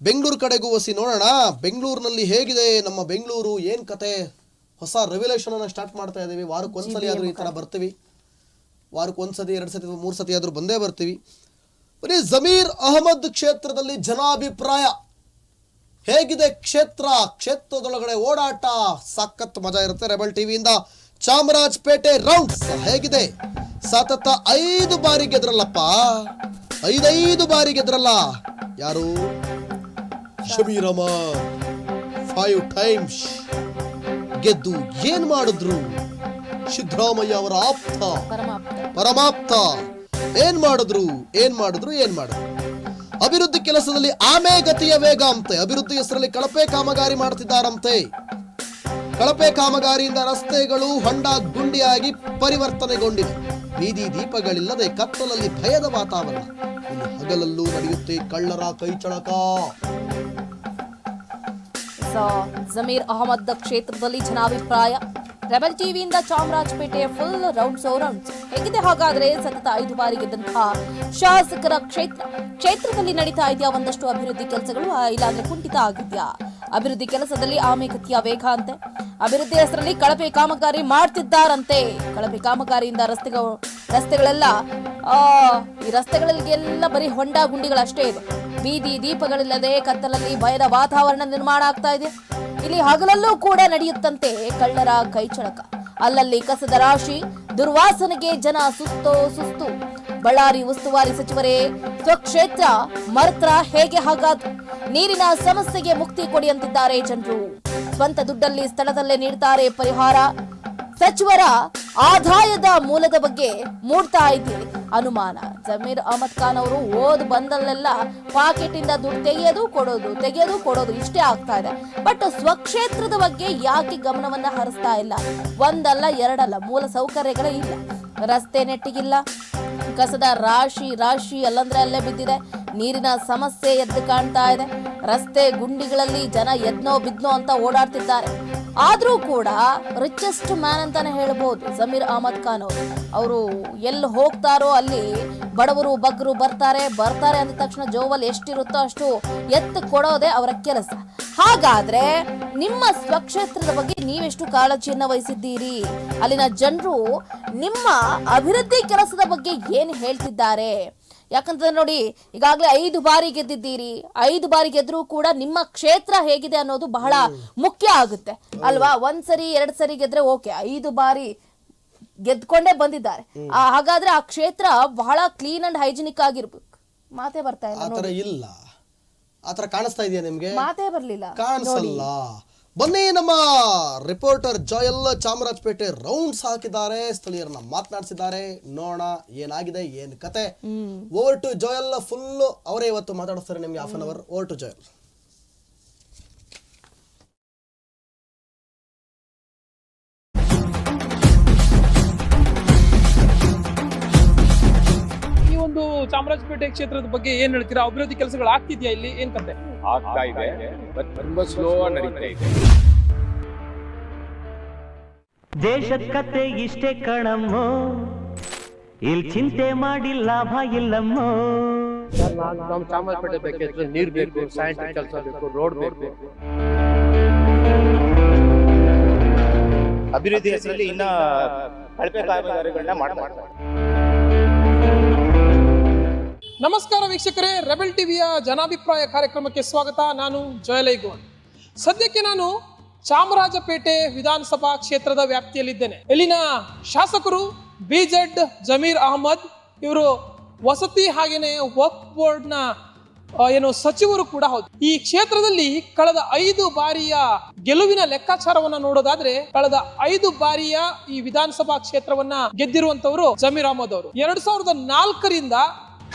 ಬೆಂಗಳೂರು ಕಡೆಗೂ ಒಸಿ ನೋಡೋಣ. ಬೆಂಗಳೂರಿನಲ್ಲಿ ಹೇಗಿದೆ? ನಮ್ಮ ಬೆಂಗಳೂರು ಏನ್ ಕತೆ? ಹೊಸ ರೆವಲ್ಯೂಷನ್ ಅನ್ನ ಸ್ಟಾರ್ಟ್ ಮಾಡ್ತಾ ಇದ್ದೀವಿ. ವಾರಕ್ಕೆ ಒಂದ್ಸಲಿ ಆದ್ರೂ ಈ ತರ ಬರ್ತೀವಿ. ವಾರಕ್ಕೆ ಒಂದ್ಸತಿ ಎರಡು ಸತಿ ಮೂರು ಸತಿ ಆದ್ರೂ ಬಂದೇ ಬರ್ತೀವಿ. ಬರೀ ಜಮೀರ್ ಅಹಮದ್ ಕ್ಷೇತ್ರದಲ್ಲಿ ಜನಾಭಿಪ್ರಾಯ. ಹೇಗಿದೆ ಕ್ಷೇತ್ರ? ಕ್ಷೇತ್ರದೊಳಗಡೆ ಓಡಾಟ. ಸಖತ್ ಮಜಾ ಇರುತ್ತೆ ರೆಬಲ್ ಟಿವಿಯಿಂದ. ಚಾಮರಾಜಪೇಟೆ ರೌಂಡ್ಸ್ ಹೇಗಿದೆ? ಸತತ ಐದು ಬಾರಿ ಗೆದ್ರಲ್ಲಪ್ಪ. ಐದೈದು ಬಾರಿ ಗೆದ್ರಲ್ಲ. ಯಾರು? ಶಮೀರಮ್ಮ ಫೈವ್ ಟೈಮ್ಸ್ ಗೆದ್ದು ಏನ್ ಮಾಡಿದ್ರು? ಸಿದ್ದರಾಮಯ್ಯ ಅವರ ಆಪ್ತ. ಪರಮಾಪ್ತ. ಏನ್ ಮಾಡಿದ್ರು? ಏನ್ ಮಾಡಿದ್ರು? ಏನ್ ಮಾಡಿದ್ರು? ಅಭಿವೃದ್ಧಿ ಕೆಲಸದಲ್ಲಿ ಆಮೆ ಗತಿಯ ವೇಗ ಅಂತೆ. ಅಭಿವೃದ್ಧಿ ಹೆಸರಲ್ಲಿ ಕಳಪೆ ಕಾಮಗಾರಿ ಮಾಡ್ತಿದ್ದಾರಂತೆ. ಕಳಪೆ ಕಾಮಗಾರಿಯಿಂದ ರಸ್ತೆಗಳು ಹೊಂಡ ಗುಂಡಿಯಾಗಿ ಪರಿವರ್ತನೆಗೊಂಡಿವೆ. ಬೀದಿ ದೀಪಗಳಿಲ್ಲದೆ ಕತ್ತಲಲ್ಲಿ ಭಯದ ವಾತಾವರಣ. ಹಗಲಲ್ಲೂ ನಡೆಯುತ್ತೆ ಕಳ್ಳರ ಕೈಚಳಕ. ಜಮೀರ್ ಅಹಮದ್ ಕ್ಷೇತ್ರದಲ್ಲಿ ಜನಾಭಿಪ್ರಾಯ. ರೆಬಲ್ ಟಿವಿಯಿಂದ ಚಾಮರಾಜಪೇಟೆಯ ಫುಲ್ ರೌಂಡ್ಸ್ ರೌಂಡ್ಸ್. ಹೇಗಿದೆ ಹಾಗಾದ್ರೆ ಸತತ ಐದು ಬಾರಿ ಗೆದ್ದಂತಹ ಶಾಸಕರ ಕ್ಷೇತ್ರ? ಕ್ಷೇತ್ರದಲ್ಲಿ ನಡೀತಾ ಇದೆಯಾ ಒಂದಷ್ಟು ಅಭಿವೃದ್ಧಿ ಕೆಲಸಗಳು? ಇಲ್ಲಾಂದ್ರೆ ಕುಂಠಿತ ಆಗಿದ್ಯಾ? ಅಭಿವೃದ್ಧಿ ಕೆಲಸದಲ್ಲಿ ಆಮೆ ಗತಿಯ ವೇಗ ಅಂತೆ. ಅಭಿವೃದ್ಧಿ ಹೆಸರಲ್ಲಿ ಕಳಪೆ ಕಾಮಗಾರಿ ಮಾಡ್ತಿದ್ದಾರಂತೆ. ಕಳಪೆ ಕಾಮಗಾರಿಯಿಂದ ರಸ್ತೆಗಳು ರಸ್ತೆಗಳೆಲ್ಲ ಈ ರಸ್ತೆಗಳಿಗೆಲ್ಲ ಬರೀ ಹೊಂಡ ಗುಂಡಿಗಳಷ್ಟೇ ಇದೆ ಬೀದಿ ದೀಪಗಳಿಲ್ಲದೆ ಕತ್ತಲಲ್ಲಿ ಭಯದ ವಾತಾವರಣ ನಿರ್ಮಾಣ ಆಗ್ತಾ ಇದೆ. ಇಲ್ಲಿ ಹಗಲಲ್ಲೂ ಕೂಡ ನಡೆಯುತ್ತಂತೆ ಕಳ್ಳರ ಕೈಚಳಕ. ಅಲ್ಲಲ್ಲಿ ಕಸದ ರಾಶಿ, ದುರ್ವಾಸನೆಗೆ ಜನ ಸುಸ್ತೋ ಸುಸ್ತು. ಬಳ್ಳಾರಿ ಉಸ್ತುವಾರಿ ಸಚಿವರೇ, ಸ್ವಕ್ಷೇತ್ರ ಮರ್ತ್ರ ಹೇಗೆ ಹಾಗಾದ್ರು ನೀರಿನ ಸಮಸ್ಯೆಗೆ ಮುಕ್ತಿ ಕೊಡಿ ಅಂತಿದ್ದಾರೆ ಜನರು ಸ್ವಂತ ದುಡ್ಡಲ್ಲಿ ಸ್ಥಳದಲ್ಲೇ ನೀಡ್ತಾರೆ ಪರಿಹಾರ. ಸಚಿವರ ಆದಾಯದ ಮೂಲದ ಬಗ್ಗೆ ಮೂಡ್ತಾ ಇದೆ. ಅನುಮಾನ. ಜಮೀರ್ ಅಹಮದ್ ಖಾನ್ ಅವರು ಓದ್ ಬಂದಲ್ಲೆಲ್ಲ ಪಾಕೆಟ್ ಇಂದ ದುಡ್ಡು ತೆಗೆಯೋದು ಕೊಡೋದು ತೆಗೆಯೋದು ಕೊಡೋದು ಇಷ್ಟೇ ಆಗ್ತಾ ಇದೆ. ಬಟ್ ಸ್ವಕ್ಷೇತ್ರದ ಬಗ್ಗೆ ಯಾಕೆ ಗಮನವನ್ನ ಹರಿಸ್ತಾ ಇಲ್ಲ? ಒಂದಲ್ಲ, ಎರಡಲ್ಲ, ಮೂಲ ಸೌಕರ್ಯಗಳೇ ಇಲ್ಲ. ರಸ್ತೆ ನೆಟ್ಟಿಗಿಲ್ಲ. ಕಸದ ರಾಶಿ ರಾಶಿ ಅಲ್ಲಂದ್ರೆ ಅಲ್ಲೇ ಬಿದ್ದಿದೆ. ನೀರಿನ ಸಮಸ್ಯೆ ಎದ್ದು ಕಾಣ್ತಾ ಇದೆ. ರಸ್ತೆ ಗುಂಡಿಗಳಲ್ಲಿ ಜನ ಎದ್ನೋ ಬಿದ್ನೋ ಅಂತ ಓಡಾಡ್ತಿದ್ದಾರೆ. ಆದರೂ ಕೂಡ ರಿಚೆಸ್ಟ್ ಮ್ಯಾನ್ ಅಂತಾನೆ ಹೇಳ್ಬೋದು ಜಮೀರ್ ಅಹಮದ್ ಖಾನ್ ಅವರು. ಅವರು ಎಲ್ಲಿ ಹೋಗ್ತಾರೋ ಅಲ್ಲಿ ಬಡವರು, ಬಗ್ಗರು ಬರ್ತಾರೆ ಬರ್ತಾರೆ ಅಂದ ತಕ್ಷಣ ಜೋವಲ್ಲಿ ಎಷ್ಟಿರುತ್ತೋ ಅಷ್ಟು ಎತ್ತು ಕೊಡೋದೇ ಅವರ ಕೆಲಸ. ಹಾಗಾದ್ರೆ ನಿಮ್ಮ ಸ್ವಕ್ಷೇತ್ರದ ಬಗ್ಗೆ ನೀವೆಷ್ಟು ಕಾಳಜಿಯನ್ನ ವಹಿಸಿದ್ದೀರಿ? ಅಲ್ಲಿನ ಜನರು ನಿಮ್ಮ ಅಭಿವೃದ್ಧಿ ಕೆಲಸದ ಬಗ್ಗೆ ಏನು ಹೇಳ್ತಿದ್ದಾರೆ? ಯಾಕಂತಂದ್ರೆ ನೋಡಿ ಈಗಾಗಲೇ ಐದು ಬಾರಿ ಗೆದ್ದಿದ್ದೀರಿ. ಐದು ಬಾರಿ ಗೆದ್ರೂ ಕೂಡ ನಿಮ್ಮ ಕ್ಷೇತ್ರ ಹೇಗಿದೆ ಅನ್ನೋದು ಬಹಳ ಮುಖ್ಯ ಆಗುತ್ತೆ. ಅಲ್ವಾ? ಒಂದ್ ಸರಿ ಎರಡ್ ಸರಿ ಗೆದ್ರೆ ಓಕೆ. ಐದು ಬಾರಿ ಗೆದ್ಕೊಂಡೇ ಬಂದಿದ್ದಾರೆ. ಹಾಗಾದ್ರೆ ಆ ಕ್ಷೇತ್ರ ಬಹಳ ಕ್ಲೀನ್ ಅಂಡ್ ಹೈಜಿನಿಕ್ ಆಗಿರ್ಬೇಕು. ಮಾತೆ ಬರ್ತಾ ಇಲ್ಲ ಆತರ ಇಲ್ಲ. ಆತರ ಕಾಣಿಸ್ತಾ ಇದೆಯಾ ನಿಮ್ಗೆ? ಮಾತೇ ಬರ್ಲಿಲ್ಲ. ಕಾಣಿಸಲ್ಲ. ಬನ್ನಿ ನಮ್ಮ ರಿಪೋರ್ಟರ್ ಜಾಯಲ್ ಚಾಮರಾಜಪೇಟೆ ರೌಂಡ್ಸ್ ಹಾಕಿದ್ದಾರೆ. ಸ್ಥಳೀಯರನ್ನ ಮಾತನಾಡಿಸಿದ್ದಾರೆ. ನೋಡೋಣ ಏನಾಗಿದೆ ಏನ್ ಕತೆ. ಓವರ್ ಟು ಜಾಯಲ್ ಫುಲ್ ಅವರೇ ಇವತ್ತು ಮಾತಾಡಿಸ್ತಾರೆ ನಿಮ್ಗೆ half an hour over to Joel. ಒಂದು ಚಾಮರಾಜಪೇಟೆ ಕ್ಷೇತ್ರದ ಬಗ್ಗೆ ಏನ್ ಹೇಳ್ತೀರಾ? ಅಭಿವೃದ್ಧಿ ಕೆಲಸಗಳು ಆಗ್ತಿದ್ಯಾ ಇಲ್ಲಿ? ಏನ್ ಕತೆ? ಆಗ್ತಾ ಇದೆ ಬಟ್ ತುಂಬಾ ಸ್ಲೋ ನಡೀತಾ ಇದೆ. ದೇಶದ ಕತೆ ಇಷ್ಟೇ ಕಣಮ್ಮೋ. ಇಲ್ ಚಿಂತೆ ಮಾಡಿ ಲಾಭ ಇಲ್ಲಮ್ಮೋ. ನಮ್ಮ ಚಾಮರಾಜಪೇಟೆ ಬೇಕಿದ್ರೆ ನೀರ್ ಬೇಕು ಸ್ಯಾನಿಟರಿ ಕೆಲಸ ಬೇಕು ರೋಡ್ ಬೇಕು. ಅಭಿವೃದ್ಧಿ ಹೆಸರಲ್ಲಿ ಇನ್ನ ಕಳಪೆ ಕಾಮಗಾರಿಗಳನ್ನ ಮಾಡ್ತಾರೆ. ನಮಸ್ಕಾರ ವೀಕ್ಷಕರೇ, ರೆಬಲ್ ಟಿವಿಯ ಜನಾಭಿಪ್ರಾಯ ಕಾರ್ಯಕ್ರಮಕ್ಕೆ ಸ್ವಾಗತ. ನಾನು ಜಯಲೈಗೋನ್ ಸದ್ಯಕ್ಕೆ ನಾನು ಚಾಮರಾಜಪೇಟೆ ವಿಧಾನಸಭಾ ಕ್ಷೇತ್ರದ ವ್ಯಾಪ್ತಿಯಲ್ಲಿದ್ದೇನೆ. ಇಲ್ಲಿನ ಶಾಸಕರು ಬಿಜೆಡ್ ಜಮೀರ್ ಅಹಮದ್, ಇವರು ವಸತಿ ಹಾಗೇನೆ ವಕ್ಫ್ ಬೋರ್ಡ್ನ ಏನು ಸಚಿವರು ಕೂಡ ಹೌದು. ಈ ಕ್ಷೇತ್ರದಲ್ಲಿ ಕಳೆದ ಐದು ಬಾರಿಯ ಗೆಲುವಿನ ಲೆಕ್ಕಾಚಾರವನ್ನ ನೋಡೋದಾದ್ರೆ, ಕಳೆದ ಐದು ಬಾರಿಯ ಈ ವಿಧಾನಸಭಾ ಕ್ಷೇತ್ರವನ್ನ ಗೆದ್ದಿರುವಂತವರು ಜಮೀರ್ ಅಹಮದ್ ಅವರು. ಎರಡ್ ಸಾವಿರದ ನಾಲ್ಕರಿಂದ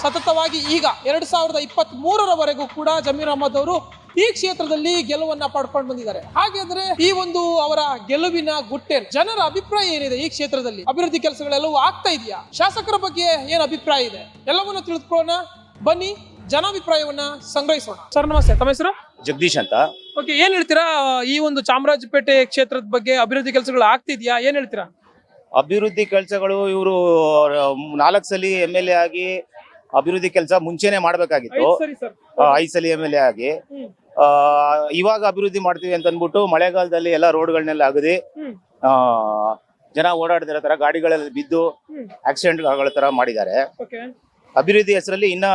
ಸತತವಾಗಿ ಈಗ ಎರಡ್ ಸಾವಿರದ ಇಪ್ಪತ್ತ್ ಮೂರರವರೆಗೂ ಕೂಡ ಜಮೀರ್ ಅಹಮದ್ ಅವರು ಈ ಕ್ಷೇತ್ರದಲ್ಲಿ ಗೆಲುವನ್ನ ಪಡ್ಕೊಂಡು ಬಂದಿದ್ದಾರೆ. ಹಾಗಾದ್ರೆ ಈ ಒಂದು ಅವರ ಗೆಲುವಿನ ಗುಟ್ಟೆ ಜನರ ಅಭಿಪ್ರಾಯ ಏನಿದೆ ಈ ಕ್ಷೇತ್ರದಲ್ಲಿ? ಅಭಿವೃದ್ಧಿ ಕೆಲಸಗಳೆಲ್ಲವೂ ಆಗ್ತಾ ಇದೆಯಾ? ಶಾಸಕರ ಬಗ್ಗೆ ಏನ್ ಅಭಿಪ್ರಾಯ ಇದೆ? ಎಲ್ಲವನ್ನ ತಿಳಿದುಕೊಳ್ಳೋಣ. ಬನ್ನಿ ಜನಾಭಿಪ್ರಾಯವನ್ನ ಸಂಗ್ರಹಿಸೋಣ. ಸರ್ ನಮಸ್ತೆ. ತಮ್ಮ ಹೆಸರು? ಜಗದೀಶ್ ಅಂತ. ಓಕೆ ಏನ್ ಹೇಳ್ತೀರಾ? ಈ ಒಂದು ಚಾಮರಾಜಪೇಟೆ ಕ್ಷೇತ್ರದ ಬಗ್ಗೆ ಅಭಿವೃದ್ಧಿ ಕೆಲಸಗಳು ಆಗ್ತಿದ್ಯಾ ಏನ್ ಹೇಳ್ತೀರಾ? ಅಭಿವೃದ್ಧಿ ಕೆಲಸಗಳು ಇವರು ನಾಲ್ಕು ಸಲ ಎಂ ಎಲ್ ಎ ಆಗಿ ಅಭಿವೃದ್ಧಿ ಕೆಲಸ ಮುಂಚೆನೆ ಮಾಡ್ಬೇಕಾಗಿತ್ತು. ಐಸಲಿ ಸಲ ಎಂ ಎಲ್ ಎ ಆಗಿ. ಇವಾಗ ಅಭಿವೃದ್ಧಿ ಮಾಡ್ತೀವಿ ಅಂತ ಅಂದ್ಬಿಟ್ಟು ಮಳೆಗಾಲದಲ್ಲಿ ಎಲ್ಲ ರೋಡ್ಗಳನ್ನೆಲ್ಲ ಅಗದಿ ಆ, ಜನ ಓಡಾಡ್ತಿರೋ ತರ ಗಾಡಿಗಳಲ್ಲಿ ಬಿದ್ದು ಆಕ್ಸಿಡೆಂಟ್ ಆಗೋ ತರ ಮಾಡಿದ್ದಾರೆ. ಅಭಿವೃದ್ಧಿ ಹೆಸರಲ್ಲಿ ಇನ್ನ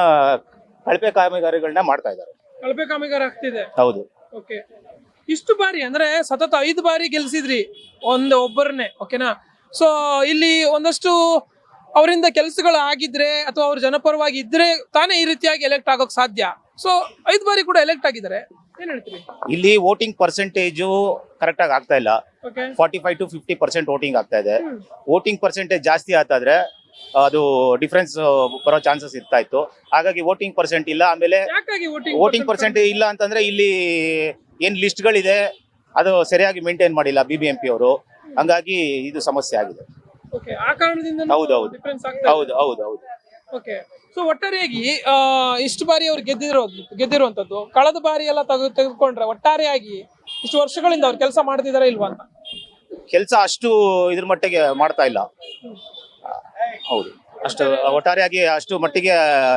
ಕಳಪೆ ಕಾಮಗಾರಿಗಳನ್ನ ಮಾಡ್ತಾ ಇದ್ದಾರೆ. ಕಳಪೆ ಕಾಮಗಾರ ಆಗ್ತಿದೆ. ಹೌದು. ಓಕೆ. ಇಷ್ಟು ಬಾರಿ ಅಂದ್ರೆ ಸತತ ಐದು ಬಾರಿ ಗೆಲ್ಸಿದ್ರಿ ಒಂದು ಒಬ್ಬರನ್ನೇ ಓಕೆನಾ? ಸೊ ಇಲ್ಲಿ ಒಂದಷ್ಟು ಅವರಿಂದ ಕೆಲಸಗಳು ಆಗಿದ್ರೆ ಅಥವಾ ಅವ್ರ ಜನಪರವಾಗಿ ಇದ್ರೆ ತಾನೇ ಈ ರೀತಿಯಾಗಿ ಎಲೆಕ್ಟ್ ಆಗೋಕ್ ಸಾಧ್ಯ? ಸೊ ಐದು ಬಾರಿ ಕೂಡ ಎಲೆಕ್ಟ್ ಆಗಿದ್ದಾರೆ. ಏನ್ ಹೇಳ್ತೀರಿ? ಇಲ್ಲಿ ವೋಟಿಂಗ್ ಪರ್ಸೆಂಟೇಜು ಕರೆಕ್ಟ್ ಆಗಿ ಆಗ್ತಾ ಇಲ್ಲ. Okay forty five to fifty percent voting ಆಗ್ತಾ ಇದೆ. ವೋಟಿಂಗ್ ಪರ್ಸೆಂಟೇಜ್ ಜಾಸ್ತಿ ಆಗ್ತಾದ್ರೆ ಅದು ಡಿಫ್ರೆನ್ಸ್ ಬರೋ ಚಾನ್ಸಸ್ ಇರ್ತಾ ಇತ್ತು ಹಾಗಾಗಿ ವೋಟಿಂಗ್ ಪರ್ಸೆಂಟ್ ಇಲ್ಲ ಆಮೇಲೆ ಯಾಕಾಗಿ ವೋಟಿಂಗ್ ವೋಟಿಂಗ್ ಪರ್ಸೆಂಟ್ ಇಲ್ಲ ಅಂತಂದ್ರೆ ಇಲ್ಲಿ ಏನ್ ಲಿಸ್ಟ್ಗಳಿದೆ ಅದು ಸರಿಯಾಗಿ ಮೇಂಟೈನ್ ಮಾಡಿಲ್ಲ ಬಿ ಬಿ ಎಂ ಪಿ ಅವರು. ಹಂಗಾಗಿ ಇದು ಸಮಸ್ಯೆ ಆಗಿದೆ. ಓಕೆ ಆ ಕಾರಣದಿಂದ ಹೌದು, ಹೌದು. ಆಗ್ತಾ ಹೌದು ಹೌದು ಹೌದು. ಓಕೆ ಸೊ ಒಟ್ಟಾರೆಯಾಗಿ ಆ, ಇಷ್ಟು ಬಾರಿ ಅವ್ರು ಗೆದ್ದಿರೋ ಗೆದ್ದಿರುವಂತದ್ದು ಕಳೆದ ಬಾರಿ ಎಲ್ಲ ತೆಗೆದು ತೆಗೆದುಕೊಂಡ್ರೆ ಒಟ್ಟಾರೆಯಾಗಿ ಇಷ್ಟು ವರ್ಷಗಳಿಂದ ಅವ್ರು ಕೆಲಸ ಮಾಡ್ತಿದಾರ ಇಲ್ವಾ ಅಂತ? ಕೆಲಸ ಅಷ್ಟು ಇದ್ರ ಮಟ್ಟಿಗೆ ಮಾಡ್ತಾ ಇಲ್ಲ. ಹೌದು. ಅಷ್ಟು ಒಟ್ಟಾರೆಯಾಗಿ ಅಷ್ಟು ಮಟ್ಟಿಗೆ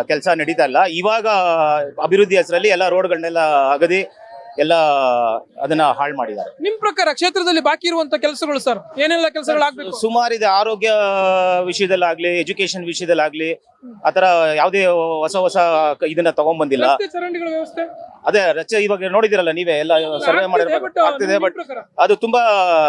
ಕೆಲಸ ನಡೀತಾ ಇಲ್ಲ. ಇವಾಗ ಅಭಿವೃದ್ಧಿ ಹೆಸರಲ್ಲಿ ಎಲ್ಲ ರೋಡ್ಗಳನ್ನೆಲ್ಲ ಅಗದಿ ಎಲ್ಲ ಅದನ್ನ ಹಾಳು ಮಾಡಿದ್ದಾರೆ. ನಿಮ್ ಪ್ರಕಾರ ಕ್ಷೇತ್ರದಲ್ಲಿ ಬಾಕಿ ಇರುವಂತ ಕೆಲಸಗಳು ಸರ್? ಏನೆಲ್ಲ ಕೆಲಸಗಳು ಆಗ್ಬೇಕು? ಸುಮಾರಿದೆ ಆರೋಗ್ಯ ವಿಷಯದಲ್ಲಾಗ್ಲಿ ಎಜುಕೇಶನ್ ವಿಷಯದಲ್ಲಾಗ್ಲಿ ಆತರ ಯಾವುದೇ ಹೊಸ ಹೊಸ ಕ- ಇದನ್ನ ತಗೊಂಡ್ಬಂದಿಲ್ಲ ಚರಂಡಿಗಳ ವ್ಯವಸ್ಥೆ? ಅದೇ ರಚೆ ಇವಾಗ ನೋಡಿದಿರಲ್ಲ ನೀವೇ ಎಲ್ಲ ಸರ್ವೆ ಮಾಡಿರ್ಬೇಕು. ಆಗ್ತಿದೆ ಬಟ್ ಅದು ತುಂಬಾ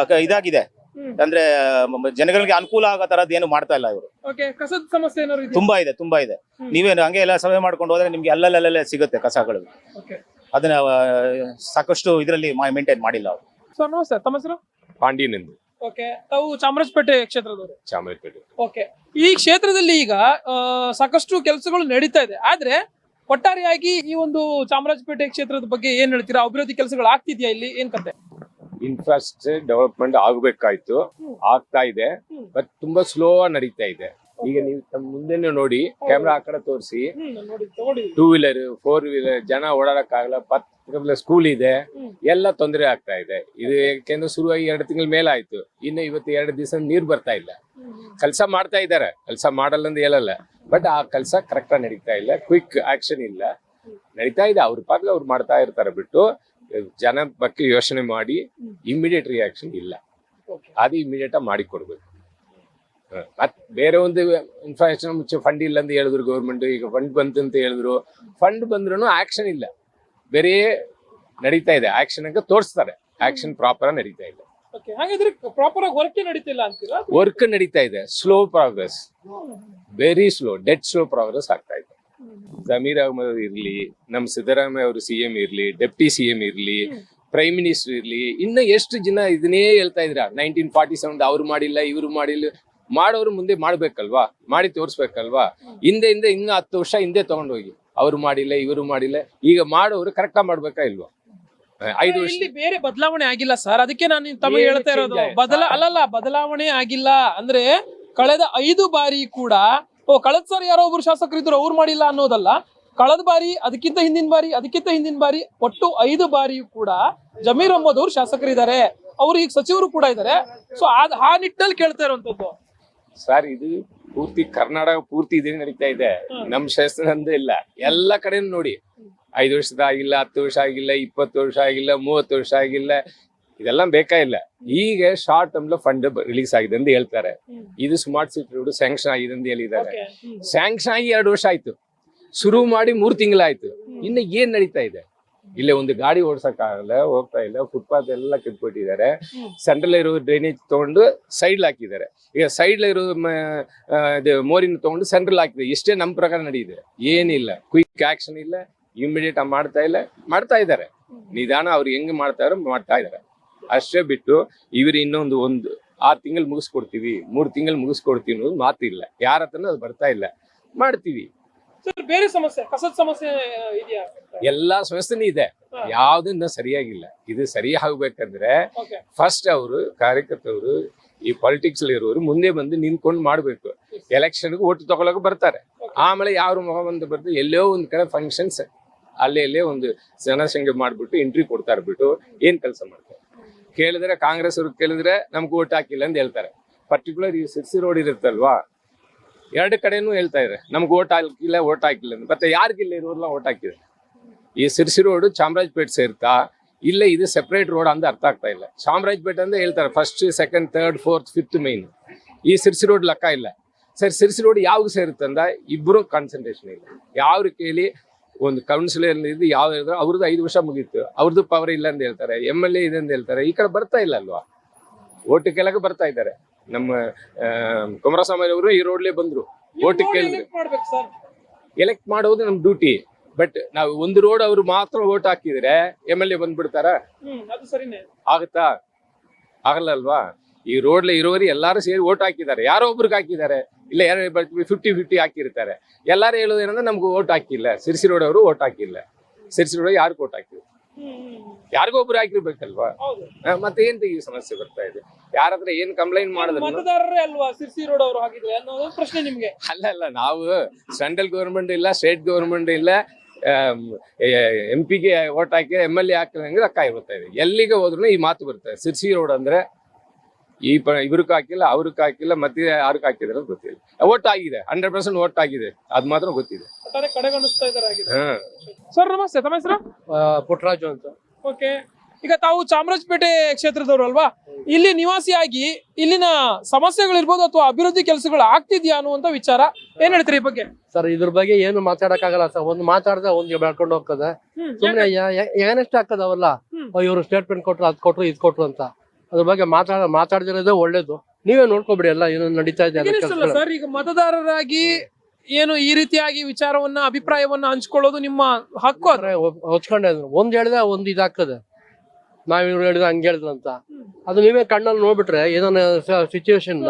ಕ- ಇದಾಗಿದೆ. ಅಂದ್ರೆ ಮ- ಜನಗಳಿಗೆ ಅನುಕೂಲ ಆಗೋ ತರದ್ ಏನು ಮಾಡ್ತಾ ಇಲ್ಲ ಇವರು. ಓಕೆ ಕಸದ ಸಮಸ್ಯೆ ಏನಾದ್ರು ಇದೆ ತುಂಬಾ ಇದೆ ತುಂಬಾ ಇದೆ. ನೀವೇನು ಹಂಗೆ ಎಲ್ಲ ಸರ್ವೆ ಮಾಡ್ಕೊಂಡು ಹೋದ್ರೆ ನಿಮ್ಗೆ ಅಲ್ಲಲ್ಲೇ ಸಿಗುತ್ತೆ ಕಸಗಳು. ಅದನ್ನ ಸಾಕಷ್ಟು ಇದರಲ್ಲಿ ಮೇಂಟೈನ್ ಮಾಡಿಲ್ಲ ಅವರು. ಸರ್ ನಮಸ್ತೆ ತಮ್ಮ ಹೆಸರು? ಪಾಂಡಿನೆಂದು ಓಕೆ ತಾವು ಚಾಮರಾಜಪೇಟೆ ಕ್ಷೇತ್ರದವರು. ಚಾಮರಾಜಪೇಟೆ. ಓಕೆ ಈ ಕ್ಷೇತ್ರದಲ್ಲಿ ಈಗ ಆ, ಸಾಕಷ್ಟು ಕೆಲಸಗಳು ನಡೀತಾ ಇದೆ. ಆದ್ರೆ ಒಟ್ಟಾರೆಯಾಗಿ ಈ ಒಂದು ಚಾಮರಾಜಪೇಟೆ ಕ್ಷೇತ್ರದ ಬಗ್ಗೆ ಏನ್ ಹೇಳ್ತೀರಾ? ಅಭಿವೃದ್ಧಿ ಕೆಲಸಗಳು ಆಗ್ತಿದ್ಯಾ ಇಲ್ಲಿ? ಏನ್ ಕತೆ? ಇನ್ಫ್ರಾಸ್ಟ್ರಕ್ಚರ್ ಡೆವಲಪ್ಮೆಂಟ್ ಆಗಬೇಕಾಯ್ತು. ಆಗ್ತಾ ಇದೆ. ಬಟ್ ತುಂಬಾ ಸ್ಲೋ ನಡೀತಾ ಇದೆ. ಈಗ ನೀವು ತಮ್ಮ ಮುಂದೆನೆ ನೋಡಿ ಕ್ಯಾಮ್ರಾ ಆ ಕಡೆ ತೋರಿಸಿ. ಟೂ ವೀಲರ್ ಫೋರ್ ವೀಲರ್ ಜನ ಓಡಾಡಕ್ಕಾಗಲ್ಲ ಪತ್ರ ಸ್ಕೂಲ್ ಇದೆ ಎಲ್ಲ ತೊಂದರೆ ಆಗ್ತಾ ಇದೆ. ಇದು ಯಾಕೆಂದ್ರೆ ಶುರುವಾಗಿ ಎರಡು ತಿಂಗಳ ಮೇಲೆ ಆಯ್ತು. ಇನ್ನು ಇವತ್ತು ಎರಡು ದಿವಸ ನೀರ್ ಬರ್ತಾ ಇಲ್ಲ. ಕೆಲಸ ಮಾಡ್ತಾ ಇದ್ದಾರೆ. ಕೆಲಸ ಮಾಡಲ್ಲ ಅಂತ ಹೇಳಲ್ಲ. ಬಟ್ ಆ ಕೆಲಸ ಕರೆಕ್ಟ್ ನಡೀತಾ ಇಲ್ಲ. ಕ್ವಿಕ್ ಆಕ್ಷನ್ ಇಲ್ಲ. ನಡೀತಾ ಇದೆ. ಅವ್ರ ಪಾತ್ರ ಅವ್ರು ಮಾಡ್ತಾ ಇರ್ತಾರೆ ಬಿಟ್ಟು ಜನ ಬಗ್ಗೆ ಯೋಚನೆ ಮಾಡಿ ಇಮಿಡಿಯೇಟ್ ರಿಯಾಕ್ಷನ್ ಇಲ್ಲ. ಅದು ಇಮಿಡಿಯೇಟ್ ಆಗಿ ಕೊಡ್ಬೇಕು ಮತ್ ಬೇರೆ ಒಂದು ಇನ್ಫ್ರಾಸ್ಟ್ರಕ್ಚರ್ ಮುಂಚೆ ಫಂಡ್ ಇಲ್ಲ ಅಂತ ಹೇಳಿದ್ರು ಗೌರ್ಮೆಂಟ್ ಈಗ ಫಂಡ್ ಬಂತು ಅಂತ ಹೇಳಿದ್ರು. ಫಂಡ್ ಬಂದ್ರು ಆಕ್ಷನ್ ಇಲ್ಲ. ಬೇರೆ ನಡೀತಾ ಇದೆ. ಆಕ್ಷನ್ ಅಂತ ತೋರಿಸ್ತಾರೆ. ಆಕ್ಷನ್ ಪ್ರಾಪರ್ ನಡೀತಾ ಇಲ್ಲ. ಹಾಗಾದ್ರೆ ಪ್ರಾಪರ್ ಆಗಿ ವರ್ಕ್ ನಡೀತಿಲ್ಲ ಅಂತೀರಾ? ವರ್ಕ್ ನಡೀತಾ ಇದೆ. Slow progress very slow dead slow progress ಆಗ್ತಾ ಇದೆ. ಜಮೀರ್ ಅಹಮದ್ ಇರ್ಲಿ ನಮ್ ಸಿದ್ದರಾಮಯ್ಯ ಅವರು ಸಿ ಎಂ ಇರ್ಲಿ ಡೆಪ್ಟಿ ಸಿ ಎಂ ಇರ್ಲಿ ಪ್ರೈಮ್ ಮಿನಿಸ್ಟರ್ ಇರ್ಲಿ ಇನ್ನ ಎಷ್ಟು ಜನ ಇದನ್ನೇ ಹೇಳ್ತಾ ಇದ್ರ ನೈನ್ಟೀನ್ ಫಾರ್ಟಿ ಸೆವೆನ್ ಅವ್ರು ಮಾಡಿಲ್ಲ ಇವ್ರು ಮಾಡಿಲ್ಲ ಮಾಡೋರು ಮುಂದೆ ಮಾಡ್ಬೇಕಲ್ವಾ? ಮಾಡಿ ತೋರಿಸ್ಬೇಕಲ್ವಾ? ಹಿಂದೆ ಹಿಂದೆ ಇನ್ನು ಹತ್ತು ವರ್ಷ ಹಿಂದೆ ತಗೊಂಡೋಗಿ. ಅವ್ರು ಮಾಡಿಲ್ಲ ಇವರು ಮಾಡಿಲ್ಲ. ಈಗ ಮಾಡೋರು ಕರೆಕ್ಟಾ ಮಾಡ್ಬೇಕಾ ಇಲ್ವಾ? ಐದು ವರ್ಷ ಇಲ್ಲಿ ಬೇರೆ ಬದಲಾವಣೆ ಆಗಿಲ್ಲ ಸರ್. ಅದಕ್ಕೆ ನಾನು ತಮಗೆ ಏನು ಹೇಳ್ತಾ ಇರೋದು. change ಆಯ್ತಾ? ಬದಲ ಅಲ್ಲಲ್ಲ ಬದಲಾವಣೆ ಆಗಿಲ್ಲ. ಅಂದ್ರೆ ಕಳೆದ ಐದು ಬಾರಿ ಕೂಡ ಓ ಕಳೆದ ಸರ್ ಯಾರೋ ಒಬ್ರು ಶಾಸಕರು ಇದ್ರು ಅವ್ರು ಮಾಡಿಲ್ಲ ಅನ್ನೋದಲ್ಲ. ಕಳೆದ ಬಾರಿ ಅದಕ್ಕಿಂತ ಹಿಂದಿನ ಬಾರಿ ಅದಕ್ಕಿಂತ ಹಿಂದಿನ ಬಾರಿ ಒಟ್ಟು ಐದು ಬಾರಿಯೂ ಕೂಡ ಜಮೀರ್ ಅಹಮದ್ ಅವರು ಶಾಸಕರಿದ್ದಾರೆ. ಅವರು ಈಗ ಸಚಿವರು ಕೂಡ ಇದ್ದಾರೆ. ಸೊ ಆ ನಿಟ್ಟಿನಲ್ಲಿ ಕೇಳ್ತಾ ಇರುವಂತದ್ದು ಸರ್ ಇದು ಪೂರ್ತಿ ಕರ್ನಾಟಕ ಪೂರ್ತಿ ಇದೇ ನಡೀತಾ ಇದೆ. ನಮ್ ಶಾಸನ ಇಲ್ಲ. ಎಲ್ಲ ಕಡೆ ನೋಡಿ. ಐದು ವರ್ಷದ ಆಗಿಲ್ಲ ಹತ್ತು ವರ್ಷ ಆಗಿಲ್ಲ ಇಪ್ಪತ್ತು ವರ್ಷ ಆಗಿಲ್ಲ ಮೂವತ್ತು ವರ್ಷ ಆಗಿಲ್ಲ ಇದೆಲ್ಲ ಬೇಕಾ ಇಲ್ಲ. ಈಗ ಶಾರ್ಟ್ ಟರ್ಮ್ ಫಂಡ್ ರಿಲೀಸ್ ಆಗಿದೆ ಅಂತ ಹೇಳ್ತಾರೆ. ಇದು ಸ್ಮಾರ್ಟ್ ಸಿಟಿ ರೋಡ್ ಸ್ಯಾಂಕ್ಷನ್ ಆಗಿದೆ ಅಂತ ಹೇಳಿದ್ದಾರೆ. ಸ್ಯಾಂಕ್ಷನ್ ಆಗಿ ಎರಡು ವರ್ಷ ಆಯ್ತು. ಶುರು ಮಾಡಿ ಮೂರು ತಿಂಗಳಾಯ್ತು. ಇನ್ನು ಏನ್ ನಡೀತಾ ಇದೆ? ಇಲ್ಲೇ ಒಂದು ಗಾಡಿ ಓಡ್ಸಕ್ಕಾಗಲ್ಲ, ಹೋಗ್ತಾ ಇಲ್ಲ ಫುಟ್ಪಾತ್ ಎಲ್ಲ ಕಿತ್ಬಿಟ್ಟಿದ್ದಾರೆ. ಸೆಂಟ್ರಲ್ ಇರೋ ಡ್ರೈನೇಜ್ ತಗೊಂಡು ಸೈಡ್ ಹಾಕಿದ್ದಾರೆ. ಈಗ ಸೈಡ್ ಇರೋ ಮ- ಇದು ಮೋರಿನ ತಗೊಂಡು ಸೆಂಟ್ರಲ್ ಹಾಕಿದೆ ಇಷ್ಟೇ ನಮ್ಮ ಪ್ರಕಾರ ನಡೆಯಿದೆ ಏನಿಲ್ಲ. ಕ್ವಿಕ್ ಆಕ್ಷನ್ ಇಲ್ಲ ಇಮಿಡಿಯೇಟ್ ಮಾಡ್ತಾ ಇಲ್ಲ, ಮಾಡ್ತಾ ಇದ್ದಾರೆ. ನಿಧಾನ ಅವ್ರು ಹೆಂಗೆ ಮಾಡ್ತಾರೋ ಮಾಡ್ತಾ ಇದ್ದಾರೆ. ಅಷ್ಟೇ ಬಿಟ್ಟು ಇವ್ರು ಇನ್ನೊಂದು ಒಂದು ಆರು ತಿಂಗಳು ಮುಗಿಸ್ಕೊಡ್ತೀವಿ, ಮೂರು ತಿಂಗಳು ಮುಗಿಸ್ಕೊಡ್ತೀವಿ ಅನ್ನೋದು ಮಾತಿಲ್ಲ. ಯಾರ ಹತ್ರನೂ ಅದು ಬರ್ತಾ ಇಲ್ಲ. ಮಾಡ್ತೀವಿ. ಸರ್ ಬೇರೆ ಸಮಸ್ಯೆ ಕಸದ ಸಮಸ್ಯೆ ಇದೆಯಾ? ಎಲ್ಲಾ ಸಮಸ್ಯೆನೂ ಇದೆ. ಯಾವ್ದನ್ನ ಸರಿಯಾಗಿಲ್ಲ. ಇದು ಸರಿ ಆಗ್ಬೇಕಂದ್ರೆ ಓಕೆ. ಫಸ್ಟ್ ಅವರು ಕಾರ್ಯಕರ್ತರು ಈ ಪಾಲಿಟಿಕ್ಸ್ ಇರೋರು ಮುಂದೆ ಬಂದು ನಿಂತ್ಕೊಂಡು ಮಾಡ್ಬೇಕು. ಎಲೆಕ್ಷನ್ಗೆ ಓಟ್ ತಗೊಳಕ್ ಬರ್ತಾರೆ. ಆಮೇಲೆ ಯಾರು ಮುಖ ಬಂದು ಬರ್ತಾರೆ ಎಲ್ಲೋ ಒಂದ್ ಕಡೆ ಫಂಕ್ಷನ್ಸ್ ಅಲ್ಲೇ ಅಲ್ಲೇ ಒಂದು ಜನಸಂಖ್ಯೆ ಮಾಡ್ಬಿಟ್ಟು ಎಂಟ್ರಿ ಕೊಡ್ತಾ ಇರ್ಬಿಟ್ಟು ಏನ್ ಕೆಲಸ ಮಾಡ್ತಾರೆ? ಕೇಳಿದ್ರೆ ಕಾಂಗ್ರೆಸ್ ಅವ್ರಿಗೆ ಕೇಳಿದ್ರೆ ನಮ್ಗೆ ಓಟ್ ಹಾಕಿಲ್ಲ ಅಂತ ಹೇಳ್ತಾರೆ. ಪರ್ಟಿಕ್ಯುಲರ್ ಈ ಸಿರ್ಸಿ ರೋಡ್ ಇರುತ್ತಲ್ವಾ? ಎರಡು ಕಡೆನೂ ಹೇಳ್ತಾ ಇದ್ದಾರೆ, ನಮ್ಗೆ ಓಟ್ ಹಾಕಿಲ್ಲ ಓಟ್ ಹಾಕಿಲ್ಲ. ಮತ್ತೆ ಯಾರಿಗಿಲ್ಲ ಇರೋರ್ಲ ಓಟ್ ಹಾಕಿದ್ದಾರೆ? ಈ ಸಿರ್ಸಿ ರೋಡ್ ಚಾಮರಾಜಪೇಟೆ ಸೇರ್ತಾ, ಇಲ್ಲ ಇದು ಸೆಪರೇಟ್ ರೋಡ್ ಅಂತ ಅರ್ಥ ಆಗ್ತಾ ಇಲ್ಲ. ಚಾಮರಾಜಪೇಟೆ ಅಂತ ಹೇಳ್ತಾರೆ first second third fourth fifth main ಈ ಸಿರ್ಸಿ ರೋಡ್ ಲೆಕ್ಕ ಇಲ್ಲ. ಸರ್ ಸಿರ್ಸಿ ರೋಡ್ ಯಾವಾಗ ಸೇರುತ್ತೆ ಅಂದ ಇಬ್ಬರು ಕಾನ್ಸಂಟ್ರೇಷನ್ ಇಲ್ಲ. ಯಾವ ಕೇಳಿ, ಒಂದು ಕೌನ್ಸಿಲರ್ ಇದು ಯಾವ ಇದ್ರೆ ಅವ್ರದ್ದು ಐದು ವರ್ಷ ಮುಗೀತು. ಅವ್ರದ್ದು ಪವರ್ ಇಲ್ಲ ಅಂತ ಹೇಳ್ತಾರೆ ಎಂ ಎಲ್ ಎ ಇದೆ ಅಂತ ಹೇಳ್ತಾರೆ, ಈ ಕಡೆ ಬರ್ತಾ ಇಲ್ಲ ಅಲ್ವಾ? ಓಟ್ ಕೆಳಗೆ ಬರ್ತಾ ಇದ್ದಾರೆ. ನಮ್ಮ ಕುಮಾರಸ್ವಾಮಿ ಅವರು ಈ ರೋಡ್ಲೇ ಬಂದ್ರು. ಓಟ್ ಕೇಳಿದ್ರು ಎಲೆಕ್ಟ್ ಮಾಡೋದು ನಮ್ ಡ್ಯೂಟಿ ಬಟ್ ನಾವು ಒಂದು ರೋಡ್ ಅವ್ರು ಮಾತ್ರ ಓಟ್ ಹಾಕಿದ್ರೆ ಎಂ ಎಲ್ ಎ ಬಂದ್ಬಿಡ್ತಾರ? ಆಗತ್ತಾ? ಆಗಲ್ಲ ಅಲ್ವಾ ಈ ರೋಡ್ಲೆ ಇರೋರು ಎಲ್ಲಾರು ಸೇರಿ ಓಟ್ ಹಾಕಿದ್ದಾರೆ. ಯಾರೋ ಒಬ್ರಿಗೆ ಹಾಕಿದ್ದಾರೆ. ಇಲ್ಲ ಯಾರೋ ಫಿಫ್ಟಿ ಫಿಫ್ಟಿ ಹಾಕಿರ್ತಾರೆ. ಎಲ್ಲಾರು ಹೇಳೋದು ಏನಂದ್ರೆ ನಮ್ಗೆ ಓಟ್ ಹಾಕಿಲ್ಲ. ಸಿರ್ಸಿ ರೋಡ್ ಅವರು ಓಟ್ ಹಾಕಿಲ್ಲ. ಸಿರ್ಸಿ ರೋಡ್ ಯಾರು ಓಟ್ ಹಾಕಿಲ್ಲ? ಯಾರಿಗೋ ಒಬ್ರು ಹಾಕಿರ್ಬೇಕಲ್ವಾ ಮತ್ತೆ ಏನ್ ಈ ಸಮಸ್ಯೆ ಬರ್ತಾ ಇದೆ? ಯಾರ ಹತ್ರ ಏನ್ ಕಂಪ್ಲೇಂಟ್ ಮಾಡಿದ್ರು? ಮತದಾರರೇ ಅಲ್ವಾ? ಸಿರ್ಸಿ ರೋಡ್ ಅವರು ಹಾಕಿದ್ರೆ ಅನ್ನೋದು ಪ್ರಶ್ನೆ ನಿಮ್ಗೆ. ಅಲ್ಲ ಅಲ್ಲ ನಾವು ಸೆಂಟ್ರಲ್ ಗೌರ್ಮೆಂಟ್ ಇಲ್ಲ ಸ್ಟೇಟ್ ಗೌರ್ಮೆಂಟ್ ಇಲ್ಲ ಎಂ ಪಿಗೆ ಓಟ್ ಹಾಕಿ ಎಂ ಎಲ್ ಎ ಹಾಕಿದಂಗೆ ಲೆಕ್ಕ ಇರುತ್ತೆ ಇದೆ. ಎಲ್ಲಿಗೆ ಹೋದ್ರು ಈ ಮಾತು ಬರುತ್ತೆ. ಸಿರ್ಸಿ ರೋಡ್ ಅಂದ್ರೆ ಈ ಪ ಇವ್ರಿಗೆ ಹಾಕಿಲ್ಲ ಅವ್ರಿಗೆ ಹಾಕಿಲ್ಲ ಮತ್ತೆ ಯಾರಿಗೆ ಹಾಕಿದ್ರೆ ಗೊತ್ತಿಲ್ಲ. ಓಟ್ ಆಗಿದೆ. ಹಂಡ್ರೆಡ್ ಪರ್ಸೆಂಟ್ ಓಟ್ ಆಗಿದೆ. ಅದ್ ಮಾತ್ರ ಗೊತ್ತಿದೆ. ಒಟ್ಟಾರೆ ಕಡೆಗಣಿಸ್ತಾ ಇದ್ದಾರೆ ಆಗಿದೆ ಹಾ. ಸರ್ ನಮಸ್ತೆ. ತಮ್ಮ ಹೆಸರು? ಪುಟ್ಟರಾಜು ಅಂತ. ಓಕೆ. ಈಗ ತಾವು ಚಾಮರಾಜಪೇಟೆ ಕ್ಷೇತ್ರದವರು ಅಲ್ವಾ? ಇಲ್ಲಿ ನಿವಾಸಿಯಾಗಿ ಇಲ್ಲಿನ ಸಮಸ್ಯೆಗಳಿರ್ಬೋದು ಅಥವಾ ಅಭಿವೃದ್ಧಿ ಕೆಲಸಗಳು ಆಗ್ತಿದ್ಯಾ ಅನ್ನುವಂತ ವಿಚಾರ. ಏನ್ ಹೇಳ್ತೀರಿ ಈ ಬಗ್ಗೆ? ಸರ್ ಇದ್ರ ಬಗ್ಗೆ ಏನು ಮಾತಾಡಕ್ಕಾಗಲ್ಲ ಸರ್. ಒಂದು ಮಾತಾಡ್ದೆ ಒಂದ್ ಬೆಳ್ಕೊಂಡು ಹೋಗ್ತದೆ. ಸುಮ್ನೆ ಏನಷ್ಟು ಆಗ್ತದ ಅವೆಲ್ಲ. ಇವರು ಸ್ಟೇಟ್ಮೆಂಟ್ ಕೊಟ್ರು ಅದ್ ಕೊಟ್ರು ಇದ್ ಕೊಟ್ರು ಅಂತ. ಅದ್ರ ಬಗ್ಗೆ ಮಾತಾಡ ಮಾತಾಡ್ದಿರೋದೇ ಒಳ್ಳೇದು. ನೀವೇ ನೋಡ್ಕೊಬಿಡಿ ಅಲ್ಲ ಏನೋ ನಡೀತಾ ಇದೆ ಸರ್? ಈಗ ಮತದಾರರಾಗಿ ಏನು ಈ ರೀತಿಯಾಗಿ ವಿಚಾರವನ್ನ ಅಭಿಪ್ರಾಯವನ್ನ ಹಂಚ್ಕೊಳ್ಳೋದು ನಿಮ್ಮ ಹಕ್ಕು ಅದು? ಹೊಚ್ಕೊಂಡೆ. ಒಂದ್ ಹೇಳಿದ ಒಂದ್ ಇದಾಗ್ತದೆ. ನಾವ್ ಇವ್ರು ಹೇಳಿದ ಹಂಗ ಹೇಳಿದ್ರು ಅಂತ. ಅದು ನೀವೇ ಕಣ್ಣಲ್ಲಿ ನೋಡ್ಬಿಟ್ರೆ ಏನೋ ಸಿಚುವೇಶನ್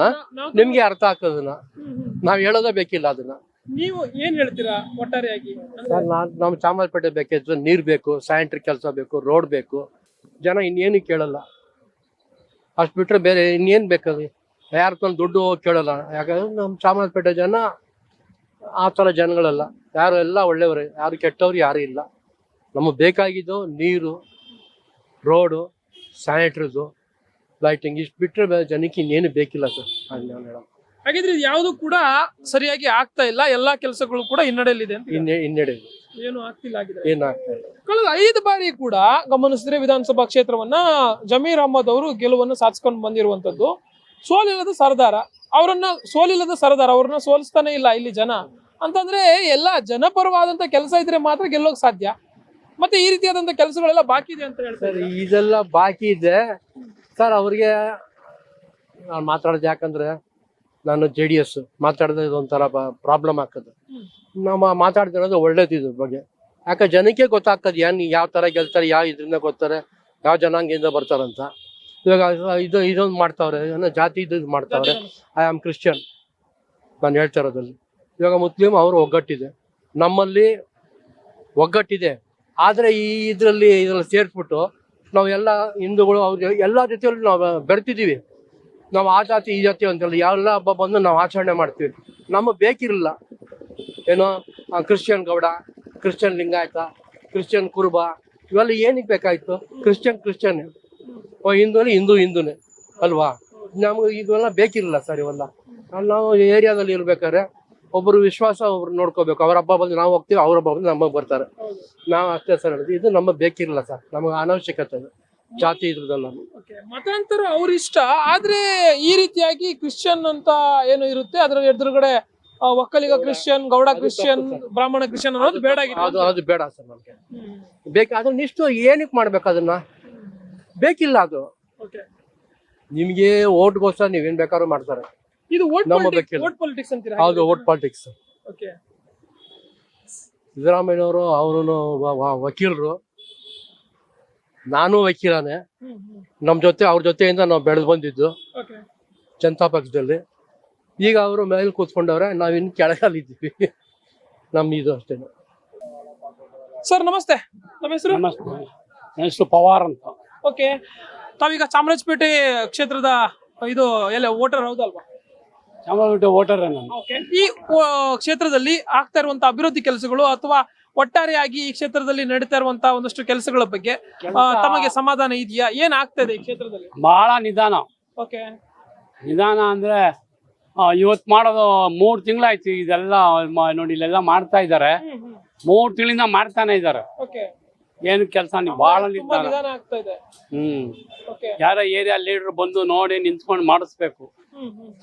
ನಿಮ್ಗೆ ಅರ್ಥ ಆಗ್ತದನ್ನ. ನಾವ್ ಹೇಳೋದೇ ಬೇಕಿಲ್ಲ ಅದನ್ನ. ನೀವು ಏನ್ ಹೇಳ್ತೀರಾ ಒಟ್ಟಾರೆಯಾಗಿ? ಸರ್ ನಾನ್ ನಮ್ ಚಾಮರಾಜಪೇಟೆ ಬೇಕಿದ್ರೆ ನೀರ್ ಬೇಕು ಸ್ಯಾನಿಟರಿ ಕೆಲಸ ಬೇಕು ರೋಡ್ ಬೇಕು. ಜನ ಇನ್ನೇನು ಕೇಳಲ್ಲ. ಅಷ್ಟ್ ಬಿಟ್ರೆ ಬೇರೆ ಇನ್ನೇನ್ ಬೇಕದು ಯಾರ ತಂದು ದುಡ್ಡು ಕೇಳಲ್ಲ. ಯಾಕಂದ್ರೆ ನಮ್ ಚಾಮರಾಜಪೇಟೆ ಜನ ಆ ಥರ ಜನಗಳೆಲ್ಲ. ಯಾರು ಎಲ್ಲ ಒಳ್ಳೆಯವರು ಯಾರು ಕೆಟ್ಟವ್ರು ಯಾರು ಇಲ್ಲ. ನಮಗೆ ಬೇಕಾಗಿದ್ದು ನೀರು ರೋಡು ಸ್ಯಾನಿಟ್ರಿದು ಲೈಟಿಂಗ್. ಇಷ್ಟು ಬಿಟ್ಟರೆ ಜನಕ್ಕೆ ಇನ್ನೇನು ಬೇಕಿಲ್ಲ ಸರ್. ಹಾಗೆ ನಾನು ಹೇಳೋದು. ಹಾಗಿದ್ರೆ ಇದು ಯಾವುದು ಕೂಡ ಸರಿಯಾಗಿ ಆಗ್ತಾ ಇಲ್ಲ. ಎಲ್ಲಾ ಕೆಲಸಗಳು ಕೂಡ ಹಿನ್ನಡೆಯಲ್ಲಿದೆ ಅಂತ ಇನ್ನೆ ಹಿನ್ನಡೆ ಏನು ಆಗ್ತಿಲ್ಲ ಆಗಿದೆ ಆಗ್ತಾ ಇಲ್ಲ. ಕಳೆದ ಐದು ಬಾರಿ ಕೂಡ ಗಮನಿಸಿದ್ರೆ ವಿಧಾನಸಭಾ ಕ್ಷೇತ್ರವನ್ನ ಜಮೀರ್ ಅಹಮದ್ ಅವರು ಗೆಲುವನ್ನು ಸಾಧಿಸ್ಕೊಂಡು ಬಂದಿರುವಂತದ್ದು ಸೋಲಿಲ್ಲದ ಸರ್ದಾರ ಅವರನ್ನ ಸೋಲಿಲ್ಲದ ಸರದಾರ ಅವ್ರನ್ನ ಸೋಲಿಸ್ತಾನೆ ಇಲ್ಲ ಇಲ್ಲಿ ಜನ. ಅಂತಂದ್ರೆ ಎಲ್ಲ ಜನಪರವಾದಂತ ಕೆಲಸ ಇದ್ರೆ ಮಾತ್ರ ಗೆಲ್ಲೋಕ್ ಸಾಧ್ಯ. ಮತ್ತೆ ಈ ರೀತಿಯಾದಂತ ಕೆಲಸಗಳೆಲ್ಲ ಬಾಕಿ ಇದೆ ಅಂತ ಹೇಳ್ತಾರೆ ಇದೆಲ್ಲ ಬಾಕಿ ಇದೆ. ಸರ್ ಅವ್ರಿಗೆ ನಾನು ಮಾತಾಡೋದು ಯಾಕಂದ್ರೆ ನಾನು ಜೆ ಡಿ ಎಸ್ ಮಾತಾಡಿದ್ರೆ ಇದೊಂಥರ ಪ್ರಾಬ್ಲಮ್ ಆಗ್ತದೆ. ನಾವು ಮಾತಾಡ್ತಿರೋದು ಒಳ್ಳೇದು ಇದ್ರ ಬಗ್ಗೆ. ಯಾಕೆ ಜನಕ್ಕೆ ಗೊತ್ತಾಗ್ತದೆ ಏನ್ ಯಾವ ತರ ಗೆಲ್ತಾರೆ ಯಾವ ಇದರಿಂದ ಗೊತ್ತಾರೆ ಯಾವ ಜನಾಂಗದಿಂದ ಬರ್ತಾರಂತ. ಇವಾಗ ಇದು ಇದೊಂದು ಮಾಡ್ತಾವ್ರೆ ಏನೋ ಜಾತಿ ಇದು ಮಾಡ್ತಾವ್ರೆ. ಐ ಆಮ್ ಕ್ರಿಶ್ಚಿಯನ್ ನಾನು ಹೇಳ್ತಾ ಇರೋದಲ್ಲಿ ಇವಾಗ ಮುಸ್ಲಿಂ ಅವರು ಒಗ್ಗಟ್ಟಿದೆ. ನಮ್ಮಲ್ಲಿ ಒಗ್ಗಟ್ಟಿದೆ. ಆದರೆ ಈ ಇದರಲ್ಲಿ ಇದ್ರಲ್ಲಿ ಸೇರಿಸ್ಬಿಟ್ಟು ನಾವು ಎಲ್ಲ ಹಿಂದೂಗಳು ಅವ್ರ ಎಲ್ಲ ಜೊತೆಯಲ್ಲಿ ನಾವು ಬೆರ್ತಿದೀವಿ. ನಾವು ಆ ಜಾತಿ ಈ ಜಾತಿ ಅಂತಲ್ಲ ಎಲ್ಲ ಹಬ್ಬ ಬಂದು ನಾವು ಆಚರಣೆ ಮಾಡ್ತೀವಿ. ನಮಗೆ ಬೇಕಿರಲಿಲ್ಲ. ಏನೋ Christian Gowda Christian Lingayat Christian Kuruba ಇವೆಲ್ಲ ಏನಕ್ಕೆ ಬೇಕಾಯಿತು? ಕ್ರಿಶ್ಚಿಯನ್ ಕ್ರಿಶ್ಚಿಯನ್ ಹಿಂದೂನೇ ಹಿಂದೂ ಹಿಂದೂನೇ. ಅಲ್ವಾ? ನಮ್ಗೆ ಇದೆಲ್ಲ ಬೇಕಿರಲಿಲ್ಲ ಸರ್ ಇವೆಲ್ಲ. ಅಲ್ಲಿ ನಾವು ಏರಿಯಾದಲ್ಲಿ ಇರ್ಬೇಕಾದ್ರೆ ಒಬ್ಬರು ವಿಶ್ವಾಸ ಒಬ್ರು ನೋಡ್ಕೋಬೇಕು. ಅವ್ರ ಹಬ್ಬ ಬಂದು ನಾವು ಹೋಗ್ತೀವಿ ಅವ್ರ ಹಬ್ಬ ಬಂದು ನಮಗೆ ಬರ್ತಾರೆ. ನಾವು ಅಷ್ಟೇ ಸರ್ ಹೇಳಿದ್ವಿ ಇದು ನಮಗೆ ಬೇಕಿರಲ್ಲ ಸರ್. ನಮಗೆ ಅನವಶ್ಯಕತೆ ಜಾತಿ ಇದ್ರದಲ್ಲ. ಮತಾಂತರ ಅವ್ರ ಇಷ್ಟ ಆದ್ರೆ ಈ ರೀತಿಯಾಗಿ ಕ್ರಿಶ್ಚಿಯನ್ ಅಂತ ಏನು ಇರುತ್ತೆ ಅದ್ರ ಎದುರುಗಡೆ Vokkaliga Christian Gowda Christian Brahmana Christian ಅನ್ನೋದು ಬೇಡ ಅದು ಅದು ಬೇಡ ಸರ್ ನಮಗೆ. ಬೇಕು ಅದನ್ನ ಇಷ್ಟು ಏನಕ್ಕೆ ಮಾಡ್ಬೇಕು ಅದನ್ನ? ಬೇಕಿಲ್ಲ ಅದು. ನಿಮ್ಗೆ ಓಟ್ಗೋಸ್ಕರ ನೀವೇನ್ ಬೇಕಾದ್ರು ಮಾಡ್ತಾರೆ. ಇದು ವೋಟ್ ನಮ್ಮ ಬೇಕಿಲ್ಲ. ವೋಟ್ ಪೊಲಿಟಿಕ್ಸ್ ಅಂತೀರಾ? ಹೌದು ಓಟ್ ಪಾಲಿಟಿಕ್ಸ್ ಓಕೆ ಸಿದ್ದರಾಮಯ್ಯನವರು ಅವರು ವಕೀಲರು. ನಾನು ವಕೀಲನೇ. ನಮ್ಮ ಜೊತೆ ಅವ್ರ ಜೊತೆಯಿಂದ ನಾವು ಬೆಳೆದು ಬಂದಿದ್ದು. ಓಕೆ ಜನತಾ ಪಕ್ಷದಲ್ಲಿ. ಈಗ ಅವರು ಮೇಲೆ ಕೂತ್ಕೊಂಡವ್ರೆ ನಾವು ಇನ್ನು ಕೆಳಗಲ್ಲಿದ್ದೀವಿ. ನಮ್ಮ ಇದು ಅಷ್ಟೇ. ಸರ್ ನಮಸ್ತೆ. ನಮ್ಮ ಹೆಸರು? ನಮಸ್ತೆ. ನನ್ನ ಹೆಸರು ಪವಾರ್ ಅಂತ. ಓಕೆ ತಾವೀಗ ಚಾಮರಾಜಪೇಟೆ ಕ್ಷೇತ್ರದ ಇದು ಎಲ್ಲ ವೋಟರ್ ಹೌದಲ್ವಾ? ಚಾಮರಾಜಪೇಟೆ ವೋಟರ್ ನಾನು. ಓಕೆ ಈ ಆ, ಕ್ಷೇತ್ರದಲ್ಲಿ ಆಗ್ತಾ ಇರುವಂತ ಅಭಿವೃದ್ಧಿ ಕೆಲಸಗಳು ಅಥವಾ ಒಟ್ಟಾರೆಯಾಗಿ ಈ ಕ್ಷೇತ್ರದಲ್ಲಿ ನಡೀತಾ ಇರುವಂತ ಒಂದಷ್ಟು ಕೆಲಸಗಳ ಬಗ್ಗೆ ಆ, ತಮಗೆ ಸಮಾಧಾನ ಇದೆಯಾ? ಏನ್ ಆಗ್ತಾ ಇದೆ ಈ ಕ್ಷೇತ್ರದಲ್ಲಿ? ಬಹಳ ನಿಧಾನ. ಓಕೆ. ನಿಧಾನ ಅಂದ್ರೆ ಇವತ್ತು ಮಾಡೋದು ಮೂರು ತಿಂಗಳಾಯ್ತು ಇದೆಲ್ಲ ಮ- ನೋಡಿ ಇಲ್ಲೆಲ್ಲ ಮಾಡ್ತಾ ಇದ್ದಾರೆ. ಮೂರು ತಿಂಗಳಿಂದ ಮಾಡ್ತಾನೆ ಇದ್ದಾರೆ. ಓಕೆ. ಏನು ಕೆಲಸ ಬಹಳ ನಿಂತಾರ ಹ್ಮ್. ಯಾರ ಏರಿಯಾ ಲೀಡರ್ ಬಂದು ನೋಡಿ ನಿಂತ್ಕೊಂಡು ಮಾಡಿಸ್ಬೇಕು.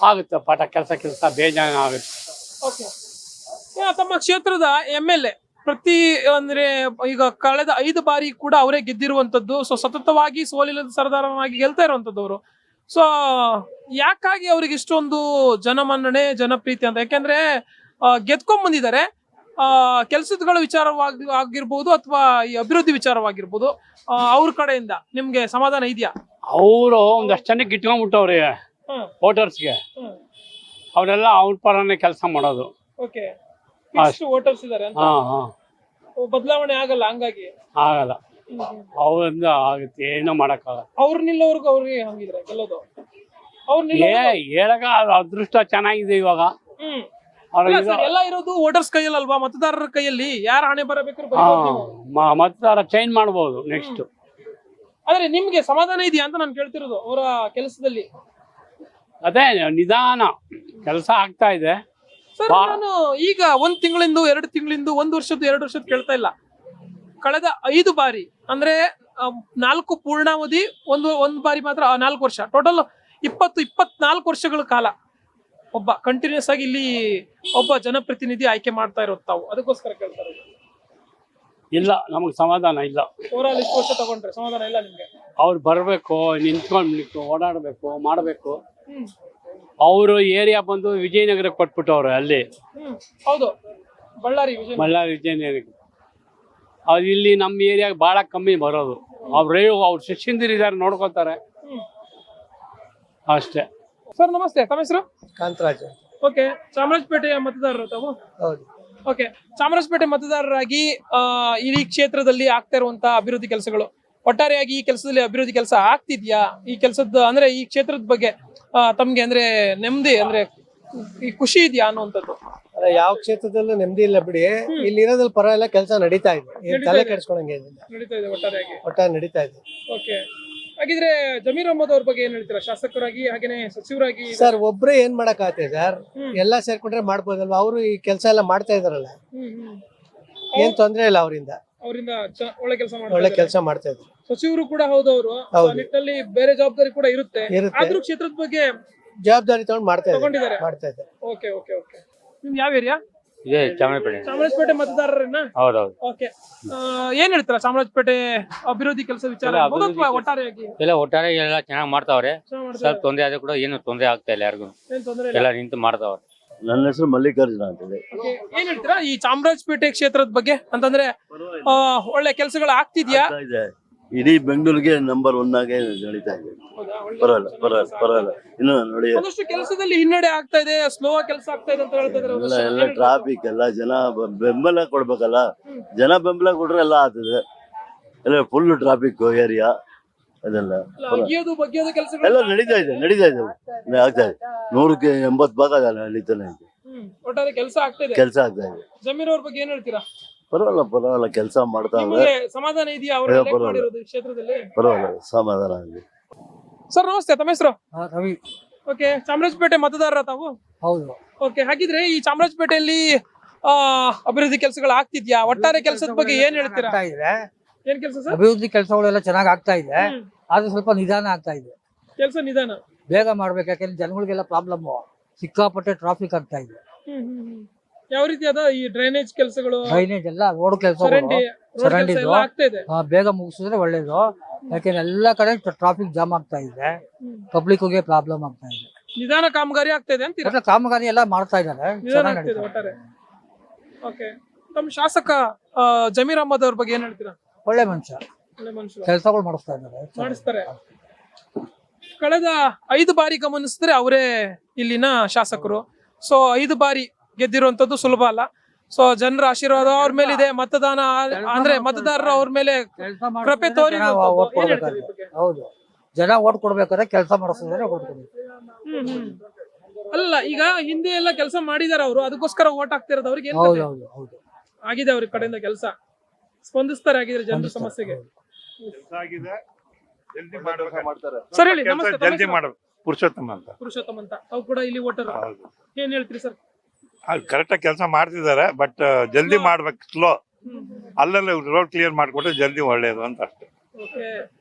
ಆಗುತ್ತೆ ಪಾಠ ಕೆಲಸ ಕೆಲಸ ಬೇಜಾನ ಆಗುತ್ತೆ. ತಮ್ಮ ಕ್ಷೇತ್ರದ ಎಂ ಎಲ್ ಎ ಪ್ರತಿ ಅಂದ್ರೆ ಈಗ ಕಳೆದ ಐದು ಬಾರಿ ಕೂಡ ಅವರೇ ಗೆದ್ದಿರುವಂತದ್ದು ಸೊ ಸತತವಾಗಿ ಸೋಲಿಲ್ಲದ ಸರದಾರನಾಗಿ ಗೆಲ್ತಾ ಇರುವಂತದ್ದು ಅವರು ಸೊ ಯಾಕಾಗಿ ಅವ್ರಿಗೆ ಇಷ್ಟೊಂದು ಜನಮನ್ನಣೆ ಜನಪ್ರೀತಿ ಅಂತ? ಯಾಕೆಂದ್ರೆ ಗೆದ್ಕೊಂಡ್ ಬಂದಿದ್ದಾರೆ ಕೆಲಸಗಳ ವಿಚಾರವಾಗಿ ಆಗಿರ್ಬೋದು ಅಥವಾ ಈ ಅಭಿವೃದ್ಧಿ ವಿಚಾರವಾಗಿರ್ಬೋದು ಆ, ಅವ್ರ ಕಡೆಯಿಂದ ನಿಮ್ಗೆ ಸಮಾಧಾನ ಇದೆಯಾ? ಅವರು ಒಂದಷ್ಟು ಜನಕ್ಕೆ ಇಟ್ಕೊಂಡ್ಬಿಟ್ಟವ್ರಿ ವೋಟರ್ಸ್ಗೆ ಅವರೆಲ್ಲ ಅವ್ರ ಪರನೇ ಕೆಲಸ ಮಾಡೋದು. ಓಕೆ. ವೋಟರ್ಸ್ ಇದಾರೆ ಹಾ ಹಾ. ಬದಲಾವಣೆ ಆಗಲ್ಲ ಹಂಗಾಗಿ? ಆಗಲ್ಲ. ಅವರಿಂದ ಆಗುತ್ತೆ ಏನೂ ಮಾಡೋಕ್ಕಾಗಲ್ಲ. ಅವ್ರ ನಿಲ್ಲೋರ್ಗು ಅವ್ರಿಗೆ ಹಂಗಿದ್ರೆ ಗೆಲ್ಲೋದು. ಅವ್ರ ನಿಲ್ಲೋ ಏ ಹೇಳಕ ಅದೃಷ್ಟ ಚೆನ್ನಾಗಿದೆ ಇವಾಗ. ಹ್ಮ್. ಎಲ್ಲ ಇರೋದು ವೋಟರ್ಸ್ ಕೈಯಲ್ಲಿ ಅಲ್ವಾ ಮತದಾರರ ಕೈಯಲ್ಲಿ ಯಾರ ಹಣೆ ಬರಬೇಕು ಮತದಾರ ಚೇಂಜ್ ಮಾಡಬಹುದು ನೆಕ್ಸ್ಟ್ ಆದ್ರೆ ನಿಮ್ಗೆ ಸಮಾಧಾನ ಇದೆಯಾ ಅಂತ ನಾನು ಕೇಳ್ತಿರೋದು ಅವರ ಕೆಲಸದಲ್ಲಿ? ಅದೇ ನಿಧಾನ. ಕೆಲಸ ಆಗ್ತಾ ಇದೆ. ಸರ್ ನಾನು ಈಗ ಒಂದ್ ತಿಂಗಳಿಂದ ಎರಡು ತಿಂಗಳಿಂದ ಒಂದ್ ವರ್ಷದ್ದು ಎರಡು ವರ್ಷದ ಕೇಳ್ತಾ ಇಲ್ಲ. ಕಳೆದ ಐದು ಬಾರಿ ಅಂದ್ರೆ ನಾಲ್ಕು ಪೂರ್ಣಾವಧಿ ಒಂದು ಒಂದ್ ಬಾರಿ ಮಾತ್ರ ನಾಲ್ಕು ವರ್ಷ. ಟೋಟಲ್ ಇಪ್ಪತ್ತು ಇಪ್ಪತ್ನಾಲ್ಕು ವರ್ಷಗಳ ಕಾಲ. ಒಬ್ಬ ಕಂಟಿನ್ಯೂಸ್ ಆಗಿ ಇಲ್ಲಿ ಒಬ್ಬ ಜನಪ್ರತಿನಿಧಿ ಆಯ್ಕೆ ಮಾಡ್ತಾ ಇರೋದು ತಾವು. ಅದಕ್ಕೋಸ್ಕರ ಕೇಳ್ತಾರೆ. ಇಲ್ಲ ನಮಗೆ ಸಮಾಧಾನ ಇಲ್ಲ. ಓವರಾಲ್ ಇಷ್ಟು ವರ್ಷ ತಗೊಂಡ್ರೆ ಸಮಾಧಾನ ಇಲ್ಲ ನಿಮ್ಗೆ? ಅವ್ರು ಬರಬೇಕು ನಿಂತ್ಕೊಂಡು ಓಡಾಡಬೇಕು ಮಾಡಬೇಕು. ಅವರು ಏರಿಯಾ ಬಂದು ವಿಜಯನಗರಕ್ಕೆ ಕೊಟ್ಬಿಟ್ಟವ್ರೆ ಅಲ್ಲಿ. ಹ್ಮ್. ಹೌದು. ಬಳ್ಳಾರಿ ವಿಜಯ ಬಳ್ಳಾರಿ ವಿಜಯನಗರಕ್ಕೆ. ಅದು ಇಲ್ಲಿ ನಮ್ಮ ಏರಿಯಾಗೆ ಭಾಳ ಕಮ್ಮಿ ಬರೋದು. ಅವ್ರು ಅವ್ರ ಶಿಷ್ಯಂದಿರಿದ್ದಾರೆ ನೋಡ್ಕೊತಾರೆ. ಅಷ್ಟೇ. ಸರ್ ನಮಸ್ತೆ. ತಮ್ಮ ಹೆಸರು? ಕಾಂತರಾಜ್. ಓಕೆ. ಚಾಮರಾಜಪೇಟೆಯ ಮತದಾರರು ತಾವು? ಹೌದು. ಓಕೆ. ಚಾಮರಾಜಪೇಟೆ ಮತದಾರರಾಗಿ ಆ, ಈ ಕ್ಷೇತ್ರದಲ್ಲಿ ಆಗ್ತಾ ಇರುವಂತಹ ಅಭಿವೃದ್ಧಿ ಕೆಲಸಗಳು. ಒಟ್ಟಾರೆಯಾಗಿ ಈ ಕೆಲಸದಲ್ಲಿ ಅಭಿವೃದ್ಧಿ ಕೆಲಸ ಆಗ್ತಿದ್ಯಾ? ಈ ಕೆಲಸದ ಅಂದ್ರೆ ಈ ಕ್ಷೇತ್ರದ ಬಗ್ಗೆ ಆ, ತಮ್ಗೆ ಅಂದ್ರೆ ನೆಮ್ಮದಿ ಅಂದ್ರೆ ಈ ಖುಷಿ ಇದೆಯಾ ಅನ್ನುವಂಥದ್ದು? ಯಾವ ಕ್ಷೇತ್ರದಲ್ಲೂ ನೆಮ್ಮದಿ ಇಲ್ಲ ಬಿಡಿ. ಇಲ್ಲಿ ಇರೋದ್ರಲ್ಲಿ ಪರವಾಗಿಲ್ಲ ಕೆಲಸ ನಡೀತಾ ಇದೆ. ಏನ್ ತಲೆ ಕೆಡಿಸ್ಕೊಳಂಗೆ ಏನಿಲ್ಲ ನಡೀತಾ ಇದೆ ಒಟ್ಟಾರೆಯಾಗಿ. ಒಟ್ಟಾರೆ ನಡೀತಾ ಇದೆ. ಓಕೆ. ಹಾಗಿದ್ರೆ ಜಮೀರ್ ಅಹಮದ್ ಅವ್ರ ಬಗ್ಗೆ ಏನ್ ಹೇಳ್ತೀರಾ? ಶಾಸಕರಾಗಿ ಹಾಗೇನೆ ಸಚಿವರಾಗಿ ಸರ್ ಒಬ್ರೇ ಏನ್ ಮಾಡಕ್ ಆಗತ್ತೆ ಸರ್. ಎಲ್ಲಾ ಸೇರ್ಕೊಂಡ್ರೆ ಮಾಡ್ಬೋದಲ್ವಾ? ಅವರು ಈ ಕೆಲಸ ಎಲ್ಲ ಮಾಡ್ತಾ ಇದಾರಲ್ಲ. ಹ್ಮ್ ಹ್ಮ್. ಏನ್ ತೊಂದ್ರೆ ಇಲ್ಲ ಅವರಿಂದ. ಅವರಿಂದ ಒಳ್ಳೆ ಕೆಲಸ ಒಳ್ಳೆ ಮಾಡ್ತಾರೆ ಕೆಲಸ ಮಾಡ್ತಾ ಇದ್ರು. ಸಚಿವರು ಕೂಡ ಹೌದು ಅವರು. ಹೌದು. ನಿಟ್ಟಿನಲ್ಲಿ ಬೇರೆ ಜವಾಬ್ದಾರಿ ಕೂಡ ಇರುತ್ತೆ. ಇರುತ್ತೆ. ಆದ್ರೂ ಕ್ಷೇತ್ರದ ಬಗ್ಗೆ ಜವಾಬ್ದಾರಿ ತಗೊಂಡ್ ಮಾಡ್ತಾ ಇದ್ದಾರೆ. ತಗೊಂಡಿದ್ದಾರೆ. ಮಾಡ್ತಾ ಇದ್ದಾರೆ. Okay okay okay. ನಿಮ್ ಯಾವ ಏರಿಯಾ ಇದೇ ಚಾಮರಾಜಪೇಟೆ ಚಾಮರಾಜಪೇಟೆ ಮತದಾರರನ್ನ ಹೌದೌದು. ಓಕೆ. ಏನ್ ಹೇಳ್ತೀರಾ ಚಾಮರಾಜಪೇಟೆ ಅಭಿವೃದ್ಧಿ ಕೆಲಸ ವಿಚಾರ? ಎಲ್ಲ ಇರ್ಬೋದು ಅಭಿವೃದ್ಧಿ ಅಥವಾ ಒಟ್ಟಾರೆಯಾಗಿ. ಎಲ್ಲ ಒಟ್ಟಾರೆ ಎಲ್ಲ ಚೆನ್ನಾಗಿ ಮಾಡ್ತಾವ್ರೆ? ಸ್ವಲ್ಪ ತೊಂದರೆ ಆದ್ರೂ ಕೂಡ ಏನು ತೊಂದರೆ ಆಗ್ತಾ ಇಲ್ಲ ಯಾರಿಗೂ. ಏನ್ ತೊಂದ್ರೆ ಇಲ್ಲ? ಎಲ್ಲ ನಿಂತು ಮಾಡ್ತಾವ್ರೆ. ನನ್ನ ಹೆಸರು ಮಲ್ಲಿಕಾರ್ಜುನ Okay, ಏನ್ ಹೇಳ್ತೀರಾ ಈ ಚಾಮರಾಜಪೇಟೆ ಕ್ಷೇತ್ರದ ಬಗ್ಗೆ? ಅಂತಂದ್ರೆ ಆ, ಒಳ್ಳೆ ಕೆಲಸಗಳು ಆಗ್ತಿದ್ಯಾ? ಆಗ್ತಾ ಇದೆ. ಇಡೀ ಬೆಂಗಳೂರಿಗೆ ನಂಬರ್ ಒನ್ ಆಗಿ ನಡೀತಾ ಇದೆ. ಪರವಾಗಿಲ್ಲ ಪರವಾಗಿಲ್ಲ ಪರವಾಗಿಲ್ಲ. ಇನ್ನು ನೋಡಿ ಒಂದಷ್ಟು ಕೆಲಸದಲ್ಲಿ ಹಿನ್ನಡೆ ಆಗ್ತಾ ಇದೆ ಸ್ಲೋ ಕೆಲಸ ಆಗ್ತಾ ಇದೆ ಅಂತ ಹೇಳ್ತಾ ಇದ್ದಾರೆ ಎಲ್ಲ ಟ್ರಾಫಿಕ್ ಎಲ್ಲ ಜನ ಬೆಂಬಲ ಕೊಡ್ಬೇಕಲ್ಲ? ಜನ ಬೆಂಬಲ ಕೊಟ್ರೆ ಎಲ್ಲ ಆಗ್ತದೆ. ಎಲ್ಲ ಫುಲ್ ಟ್ರಾಫಿಕ್ ಏರಿಯಾ ಅದೆಲ್ಲ. ಅಗಿಯೋದು ಬಗ್ಗಿಯೋದು ಎಲ್ಲ ನಡೀತಾ ಇದೆ ನಡೀತಾ ಇದೆ. ಆಗ್ತಾ ಇದೆ. ನೂರಕ್ಕೆ ಎಂಬತ್ತು ಭಾಗ ನಡೀತಾನೆ ಇದೆ. ಒಟ್ಟಾರೆ ಕೆಲಸ ಆಗ್ತಾ ಇದೆ. ಕೆಲಸ ಆಗ್ತಾ ಇದೆ. ಜಮೀರ್ ಅವ್ರ ಬಗ್ಗೆ ಏನ್ ಹೇಳ್ತೀರಾ? ಪರವಾಗಿಲ್ಲ ಪರವಾಗಿಲ್ಲ ಕೆಲಸ ಮಾಡ್ತಾ ನಿಮಗೆ ಸಮಾಧಾನ ಇದೆಯಾ ಅವ್ರು elect ಪರವಾಗಿಲ್ಲ. ಮಾಡಿರೋದು ಈ ಕ್ಷೇತ್ರದಲ್ಲಿ? ಪರವಾಗಿಲ್ಲ ಸಮಾಧಾನ ಆಗಿದೆ ಸರ್ ನಮಸ್ತೆ ತಮ್ಮ ಹೆಸರು? ರವಿ. ಓಕೆ ಚಾಮರಾಜಪೇಟೆ ಮತದಾರರ ತಾವು? ಹೌದು. ಓಕೆ ಹಾಗಿದ್ರೆ ಈ ಚಾಮರಾಜಪೇಟೆಯಲ್ಲಿ ಆ, ಅಭಿವೃದ್ಧಿ ಕೆಲಸಗಳು ಆಗ್ತಿದ್ಯಾ? ಒಟ್ಟಾರೆ ಕೆಲಸದ ಬಗ್ಗೆ ಏನ್ ಹೇಳ್ತೀರಾ? ಆಗ್ತಾ ಇದೆ. ಏನ್ ಕೆಲಸ ಸರ್? ಅಭಿವೃದ್ಧಿ ಕೆಲಸಗಳೆಲ್ಲ ಚೆನ್ನಾಗಿ ಆಗ್ತಾ ಇದೆ. ಆದ್ರೆ ಸ್ವಲ್ಪ ನಿಧಾನ ಆಗ್ತಾ ಇದೆ. ಕೆಲಸ ನಿಧಾನ? ಬೇಗ ಮಾಡ್ಬೇಕು ಯಾಕಂದ್ರೆ ಜನಗಳಿಗೆಲ್ಲ ಪ್ರಾಬ್ಲಮ್ ಸಿಕ್ಕಾಪಟ್ಟೆ ಟ್ರಾಫಿಕ್ ಆಗ್ತಾ ಇದೆ. ಹ್ಮ್ ಹ್ಮ್ ಹ್ಮ್. ಯಾವ ರೀತಿ ಅದ ಈ ಡ್ರೈನೇಜ್ ಕೆಲಸಗಳು? ಡ್ರೈನೇಜ್ ಎಲ್ಲ ರೋಡ್ ಚರಂಡಿ ಕೆಲಸ ಚರಂಡಿದು. ಎಲ್ಲ ಆಗ್ತಾ ಇದೆ. ಬೇಗ ಮುಗಿಸಿದ್ರೆ ಒಳ್ಳೇದು. ಯಾಕೆಂದ್ರೆ ಎಲ್ಲ ಕಡೆ ಟ್ರಾಫಿಕ್ ಜಾಮ್ ಆಗ್ತಾ ಇದೆ. ಪಬ್ಲಿಕ್ಗೆ ಪ್ರಾಬ್ಲಮ್ ಆಗ್ತಾ ಇದೆ. ನಿಧಾನ ಕಾಮಗಾರಿ ಆಗ್ತಾ ಇದೆ ಅಂತ ಎಲ್ಲ ಕಾಮಗಾರಿ ಎಲ್ಲ ಮಾಡ್ತಾ ಇದ್ದಾರೆ. ನಿಧಾನ ಚೆನ್ನಾಗಿ ಆಗ್ತಿದೆ ನಡೀತಾ ಒಟ್ಟಾರೆ. ಓಕೆ ತಮ್ಮ ಶಾಸಕ ಆ, ಜಮೀರ್ ಅಹಮದ್ ಅವ್ರ ಬಗ್ಗೆ ಏನ್ ಹೇಳ್ತೀರಾ? ಒಳ್ಳೆ ಮನುಷ್ಯ. ಒಳ್ಳೆ ಮನುಷ್ಯರು ಕೆಲಸಗಳು ಮಾಡಿಸ್ತಾ ಇದ್ದಾರೆ. ಮಾಡಿಸ್ತಾರೆ. ಕಳೆದ ಐದು ಬಾರಿ ಗಮನಿಸಿದ್ರೆ ಅವರೇ ಇಲ್ಲಿನ ಶಾಸಕರು. ಸೊ ಐದು ಬಾರಿ ಗೆದ್ದಿರುವಂತದ್ದು ಸುಲಭ ಅಲ್ಲ. ಸೊ ಜನರ ಆಶೀರ್ವಾದ ಅವ್ರ ಮೇಲಿದೆ ಮತದಾನ ಅಂದ್ರೆ ಮತದಾರರು ಅವ್ರ ಮೇಲೆ ಕೃಪೆ ತೋರಿ ಹೌದು. ಜನ ಓಟ್ ಕೊಡ್ಬೇಕಾದ್ರೆ ಕೆಲಸ ಮಾಡಿಸಿದ್ರೆ ಅಲ್ಲ ಈಗ ಹಿಂದೆ ಎಲ್ಲ ಕೆಲಸ ಮಾಡಿದಾರ ಅವರು. ಅದಕ್ಕೋಸ್ಕರ ಓಟ್ ಹಾಕ್ತಿರೋದು ಅವ್ರಿಗೆ. ಏನ್ ಹೌದು ಕತೆ? ಹೌದು ಹೌದು. ಆಗಿದೆ ಅವ್ರ ಕಡೆಯಿಂದ ಕೆಲಸ. ಸ್ಪಂದಿಸ್ತಾರೆ ಆಗಿದ್ರೆ ಜನರ ಸಮಸ್ಯೆಗೆ. ಸರ್ ಹೇಳಿ ನಮಸ್ತೆ ತಮ್ಮ ಜಲ್ದಿ ಹೆಸರು? ಮಾಡಬೇಕು ಪುರುಷೋತ್ತಮ ಅಂತ. ಪುರುಷೋತ್ತಮ ಅಂತ. ತಾವು ಕೂಡ ಇಲ್ಲಿ ವೋಟರ್ ಹೌದು. ಏನ್ ಹೇಳ್ತೀರಿ ಸರ್? ಕರೆಕ್ಟಾಗಿ ಕೆಲಸ ಮಾಡ್ತಿದ್ದಾರೆ ಬಟ್ ಜಲ್ದಿ ಮಾಡ್ಬೇಕು ಸ್ಲೋ ಅಲ್ಲಲ್ಲಿ ರೋಡ್ ಕ್ಲಿಯರ್ ಮಾಡಿಕೊಟ್ರೆ ಜಲ್ದಿ ಒಳ್ಳೇದು ಅಂತ ಅಷ್ಟೇ.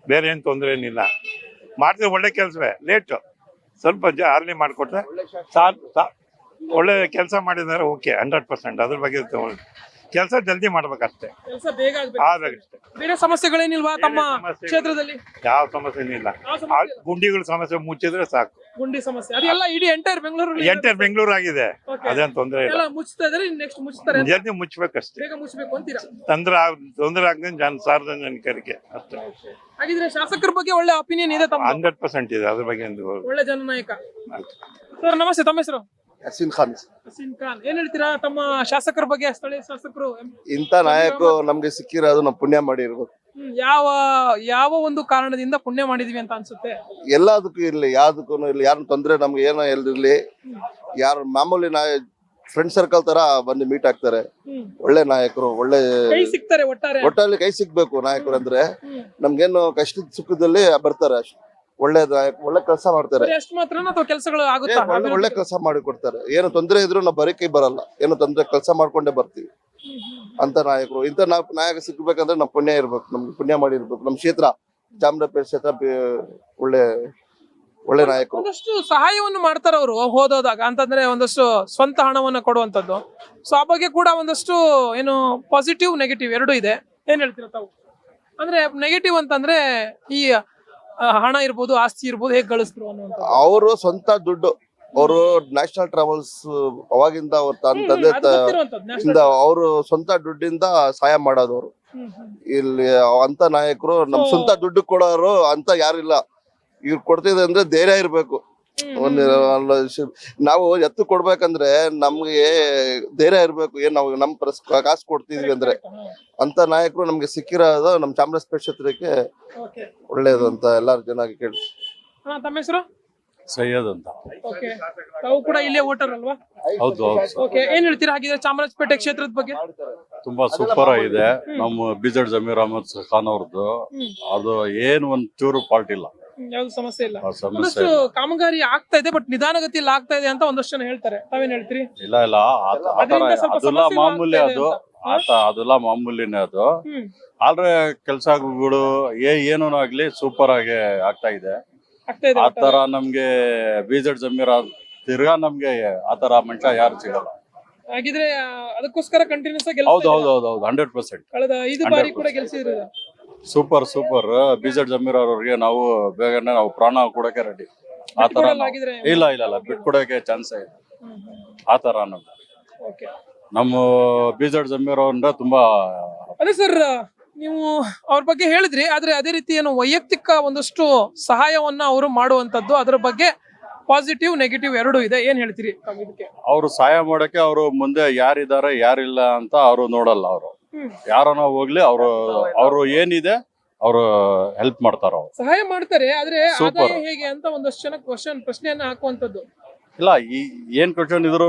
ಬೇರೆ ಏನು ತೊಂದರೆ ಏನಿಲ್ಲ. ಮಾಡ್ತಿದ್ರೆ ಒಳ್ಳೆ ಕೆಲಸವೇ ಲೇಟು ಸ್ವಲ್ಪ ಜ ಅರ್ಲಿ ಮಾಡಿಕೊಟ್ರೆ ಸಾಕು ಒಳ್ಳೆ ಕೆಲಸ ಮಾಡಿದ್ದಾರೆ ಓಕೆ ಹಂಡ್ರೆಡ್ ಪರ್ಸೆಂಟ್ ಅದ್ರ ಬಗ್ಗೆ ಕೆಲಸ ಜಲ್ದಿ ಮಾಡ್ಬೇಕಷ್ಟೇ. ಆಗ್ಬೇಕಷ್ಟೇ. ಬೇರೆ ಸಮಸ್ಯೆಗಳೇನಿಲ್ವಾ ತಮ್ಮ ಕ್ಷೇತ್ರದಲ್ಲಿ? ಯಾವ ಸಮಸ್ಯೆ? ಏನಿಲ್ಲ ಇಲ್ಲ? ಗುಂಡಿಗಳ ಸಮಸ್ಯೆ ಮುಚ್ಚಿದ್ರೆ ಸಾಕು. ಗುಂಡಿ ಸಮಸ್ಯೆ. ಅದೆಲ್ಲ ಇಡೀ ಎಂಟೈರ್ ಬೆಂಗಳೂರು ಎಂಟೈರ್ ಬೆಂಗಳೂರು ಆಗಿದೆ. ಅದೇನ್ ತೊಂದರೆ ಇಲ್ಲ. ಎಲ್ಲ ಮುಚ್ತಾ ಇದಾರೆ ನೆಕ್ಸ್ಟ್ ಮುಚ್ತಾರೆ ಅಂತ. ಜಲ್ದಿ ಮುಚ್ಚಬೇಕಷ್ಟೇ ಬೇಗ ಮುಚ್ಚಬೇಕು ಅಂತೀರಾ? ತೊಂದರೆ ಆಗ್ ತೊಂದರೆ ಆಗದೆ ಜನ ಸಾರ್ವಜನಿಕರಿಗೆ ಅಷ್ಟೇ. ಹಾಗಿದ್ರೆ ಶಾಸಕರ ಬಗ್ಗೆ ಒಳ್ಳೆ ಒಪಿನಿಯನ್ ಇದೆ ತಮ್ಮ ಹಂಡ್ರೆಡ್ ಪರ್ಸೆಂಟ್ ಇದೆ ಅದ್ರ ಬಗ್ಗೆ ಒಂದು ಒಳ್ಳೆ ಜನನಾಯಕ. ಸರ್ ನಮಸ್ತೆ ತಮ್ಮ ಹೆಸರು? ಹಸೀನ್ ಖಾನ್. ಹಸೀನ್ ಖಾನ್. ಏನ್ ಹೇಳ್ತೀರಾ ತಮ್ಮ ಶಾಸಕರ ಬಗ್ಗೆ ಸ್ಥಳೀಯ ಶಾಸಕರು? ಇಂಥ ನಾಯಕ ನಮ್ಗೆ ಸಿಕ್ಕಿರೋದು ನಾವು ಪುಣ್ಯ ಮಾಡಿರ್ಬೇಕು ಯಾವ ಯಾವ ಒಂದು ಕಾರಣದಿಂದ ಪುಣ್ಯ ಮಾಡಿದೀವಿ ಅಂತ ಅನ್ಸುತ್ತೆ? ಎಲ್ಲದಕ್ಕೂ ಇರ್ಲಿ ಯಾವ್ದಕ್ಕೂ ಇರ್ಲಿ ಯಾರು ತೊಂದರೆ ನಮ್ಗೆ ಏನೋ ಎಲ್ದಿರ್ಲಿ ಯಾರು ಮಾಮೂಲಿ ನಾಯ ಫ್ರೆಂಡ್ ಸರ್ಕಲ್ ತರ ಬಂದು ಮೀಟ್ ಆಗ್ತಾರೆ. ಒಳ್ಳೆ ನಾಯಕರು ಒಳ್ಳೆ ಕೈ ಸಿಗ್ತಾರೆ ಒಟ್ಟಾರೆ. ಒಟ್ಟಲ್ಲಿ ಕೈ ಸಿಗ್ಬೇಕು ನಾಯಕರು ಅಂದ್ರೆ. ನಮ್ಗೇನು ಕಷ್ಟದ ಸುಖದಲ್ಲಿ ಬರ್ತಾರೆ. ಅಷ್ಟೇ ಒಳ್ಳೆ ನಾಯಕ ಒಳ್ಳೆ ಕೆಲಸ ಮಾಡ್ತಾರೆ. ಬರೀ ಅಷ್ಟು ಮಾತ್ರ ಅಥವಾ ಕೆಲಸಗಳು ಏ, ಆಗುತ್ತಾ ಒಳ್ಳೆ ಒಳ್ಳೆ ಕೆಲಸ ಮಾಡಿ ಕೊಡ್ತಾರೆ ಏನು ತೊಂದರೆ ಇದ್ರು ನಾವು ಬರೀ ಕೈ ಬರಲ್ಲ. ಏನೋ ತೊಂದರೆ ಕೆಲಸ ಮಾಡ್ಕೊಂಡೇ ಬರ್ತೀವಿ. ಅಂತ ನಾಯಕರು. ಇಂಥ ನಾಯಕ ನಾಯಕ ಸಿಗ್ಬೇಕಂದ್ರೆ ನಮ್ಮ ಪುಣ್ಯ ಇರ್ಬೇಕು ನಮ್ಗೆ ಪುಣ್ಯ ಮಾಡಿರ್ಬೇಕು. ನಮ್ ಕ್ಷೇತ್ರ ಚಾಮರಾಜಪೇಟೆ ಕ್ಷೇತ್ರ ಒಳ್ಳೆ ಒಳ್ಳೆ ನಾಯಕರು. ಒಂದಷ್ಟು ಸಹಾಯವನ್ನು ಮಾಡ್ತಾರ ಅವರು ಹೋದೋದಾಗ. ಅಂತಂದ್ರೆ ಒಂದಷ್ಟು ಸ್ವಂತ ಹಣವನ್ನು ಕೊಡುವಂತದ್ದು ಸೊ ಆ ಬಗ್ಗೆ ಕೂಡ ಒಂದಷ್ಟು ಏನು ಪಾಸಿಟಿವ್ ನೆಗೆಟಿವ್ ಎರಡೂ ಇದೆ. ಏನ್ ಹೇಳ್ತೀರಾ ತಾವು? ಅಂದ್ರೆ ನೆಗೆಟಿವ್ ಅಂತಂದ್ರೆ ಈ ಹಣ ಇರ್ಬೋದು ಆಸ್ತಿ ಇರ್ಬೋದು ಹೇಗೆ ಗಳಿಸ್ತಾರೆ ಅವರು ಸ್ವಂತ ದುಡ್ಡು ಅವರು ನ್ಯಾಷನಲ್ ಟ್ರಾವೆಲ್ಸ್ ಅವಾಗಿಂದ ಅವ್ರ ತನ್ನ ತಂದೆ ಇಂದ ಅವರು ಸ್ವಂತ ದುಡ್ಡಿಂದ ಸಹಾಯ ಮಾಡೋದವ್ರು. ಇಲ್ಲಿ ಅಂತ ನಾಯಕರು ನಮ್ ಸ್ವಂತ ದುಡ್ಡು ಕೊಡೋರು ಅಂತ ಯಾರಿಲ್ಲ. ಇವ್ರು ಕೊಡ್ತಿದೆ ಅಂದ್ರೆ ಧೈರ್ಯ ಇರ್ಬೇಕು. ನಾವು ಎತ್ತು ಕೊಡ್ಬೇಕಂದ್ರೆ ನಮ್ಗೆ ಧೈರ್ಯ ಇರ್ಬೇಕು. ಏನ್ ನಾವು ನಮ್ ಪ್ರಸ್ ಕಾಸು ಕೊಡ್ತಿದ್ವಿ ಅಂದ್ರೆ ಅಂತ ನಾಯಕರು ನಮ್ಗೆ ಸಿಕ್ಕಿರೋದು ನಮ್ ಚಾಮರಾಜಪೇಟೆ ಕ್ಷೇತ್ರಕ್ಕೆ. ಒಳ್ಳೇದು ಅಂತ ಎಲ್ಲಾರು ಜನ ಕೇಳಿ ತಮ್ಮ ಹೆಸರು? ಸೈಯದ್ ಅಂತ. ಓಕೆ. ತಾವು ಕೂಡ ಇಲ್ಲೇ ವೋಟರ್ ಅಲ್ವಾ? ಹೌದು ಹೌದು ಓಕೆ ಏನ್ ಹೇಳ್ತೀರಾ ಹಾಗಿದ್ರೆ ಚಾಮರಾಜಪೇಟೆ ಕ್ಷೇತ್ರದ ಬಗ್ಗೆ? ತುಂಬಾ ಸೂಪರ್ ಆಗಿದೆ. ನಮ್ಮ ಬಿಜೆಡ್ ಜಮೀರ್ ಅಹಮದ್ ಖಾನ್ ಅವ್ರದ್ದು ಅದು ಏನು ಒಂದ್ ಚೂರು ಫಾಲ್ಟ್ ಇಲ್ಲ. ಯಾವ್ದು ಸಮಸ್ಯೆ ಇಲ್ಲ. ಆ ಸಮಸ್ಯೆ ಒಂದಷ್ಟು ಕಾಮಗಾರಿ ಆಗ್ತಾ ಇದೆ ಬಟ್ ನಿಧಾನಗತಿಯಲ್ಲಿ ಆಗ್ತಾ ಇದೆ ಅಂತ ಒಂದಷ್ಟು ಜನ ಹೇಳ್ತಾರೆ. ತಾವೇನ್ ಹೇಳ್ತೀರಿ? ಇಲ್ಲ ಇಲ್ಲ. ಆತ- ಆತರ ಅದರಿಂದ ಸ್ವಲ್ಪ ಅದೆಲ್ಲ ಸಮಸ್ಯೆಗಳು ಮಾಮೂಲಿ ಆಗ್ತಾ ಇದೆ ಅದು. ಅಂತ. ಆತ ಅದೆಲ್ಲ ಮಾಮೂಲಿನೇ ಅದು. ಹ್ಮ್. ಆದ್ರೆ ಕೆಲ್ಸಗಳು ಏ ಏನೂ ಆಗ್ಲಿ ಸೂಪರ್ ಆಗಿ ಆಗ್ತಾ ಇದೆ. ಆ ಒಟ್ಟಾರೆ. ತರ ನಮ್ಗೆ ಬಿಜೆಡ್ ಜಮೀರ್ ತಿರ್ಗಾ ನಮ್ಗೆ ಆತರ ಮಂಚ ಯಾರು ಸಿಗಲ್ಲ. ಹಾಗಿದ್ರೆ ಆ, ಅದಕ್ಕೋಸ್ಕರ ಕಂಟಿನ್ಯೂಸ್ ಆಗಿ ಹೌದು ಗೆಲ್ತಾ ಹೌದು? ಹೌದು ಹೌದು ಹಂಡ್ರೆಡ್ ಪರ್ಸೆಂಟ್ ಕಳೆದ ಐದು ಬಾರಿ ಕೂಡ ಗೆಲ್ಸಿದ್ರು ಸೂಪರ್ ಸೂಪರ್ ಬಿಜೆಡ್ ಜಮೀರ್ ಅವ್ರಿಗೆ ನಾವು ಬೇಗನೆ ನಾವು ಪ್ರಾಣ ಕೊಡಕ್ಕೆ ರೆಡಿ ಆ ತರ ನಾವು- ಇಲ್ಲ ಇಲ್ಲ ಇಲ್ಲ. ಬಿಟ್ಕೊಡಕ್ಕೆ ಚಾನ್ಸ್ ಇದೆ ಆ ತರ ಓಕೆ ನಮ್ಮ ಬಿಜೆಡ್ ಜಮೀರ್ ಅವ್ರ ತುಂಬಾ ಅದೇ ಸರ್ ನೀವು ಅವ್ರ ಬಗ್ಗೆ ಹೇಳಿದ್ರಿ ಆದ್ರೆ ಅದೇ ರೀತಿ ಏನು ವೈಯಕ್ತಿಕ ಒಂದಷ್ಟು ಸಹಾಯವನ್ನ ಅವರು ಮಾಡುವಂತದ್ದು ಅದರ ಬಗ್ಗೆ ಪಾಸಿಟಿವ್ ನೆಗೆಟಿವ್ ಎರಡು ಇದೆ. ಏನ್ ಹೇಳ್ತೀರಿ ಇದಕ್ಕೆ? ಅವರು ಸಹಾಯ ಮಾಡಕ್ಕೆ ಅವರು ಮುಂದೆ ಯಾರಿದ್ದಾರೆ ಯಾರಿಲ್ಲ ಅಂತ ಅವರು ನೋಡಲ್ಲ ಅವರು. ಯಾರನ್ನ ಹೋಗ್ಲಿ ಅವರು ಅವರು ಏನಿದೆ ಅವರು ಹೆಲ್ಪ್ ಮಾಡ್ತಾರ ಅವ್ರು. ಸಹಾಯ ಮಾಡ್ತಾರೆ ಆದ್ರೆ. ಆದಾಯ ಹೇಗೆ ಅಂತ ಒಂದಷ್ಟು ಜನ ಕ್ವಶನ್ ಪ್ರಶ್ನೆಯನ್ನ ಹಾಕುವಂತದ್ದು ಇಲ್ಲ ಈ ಏನ್ ಕ್ವಶನ್ ಇದ್ರು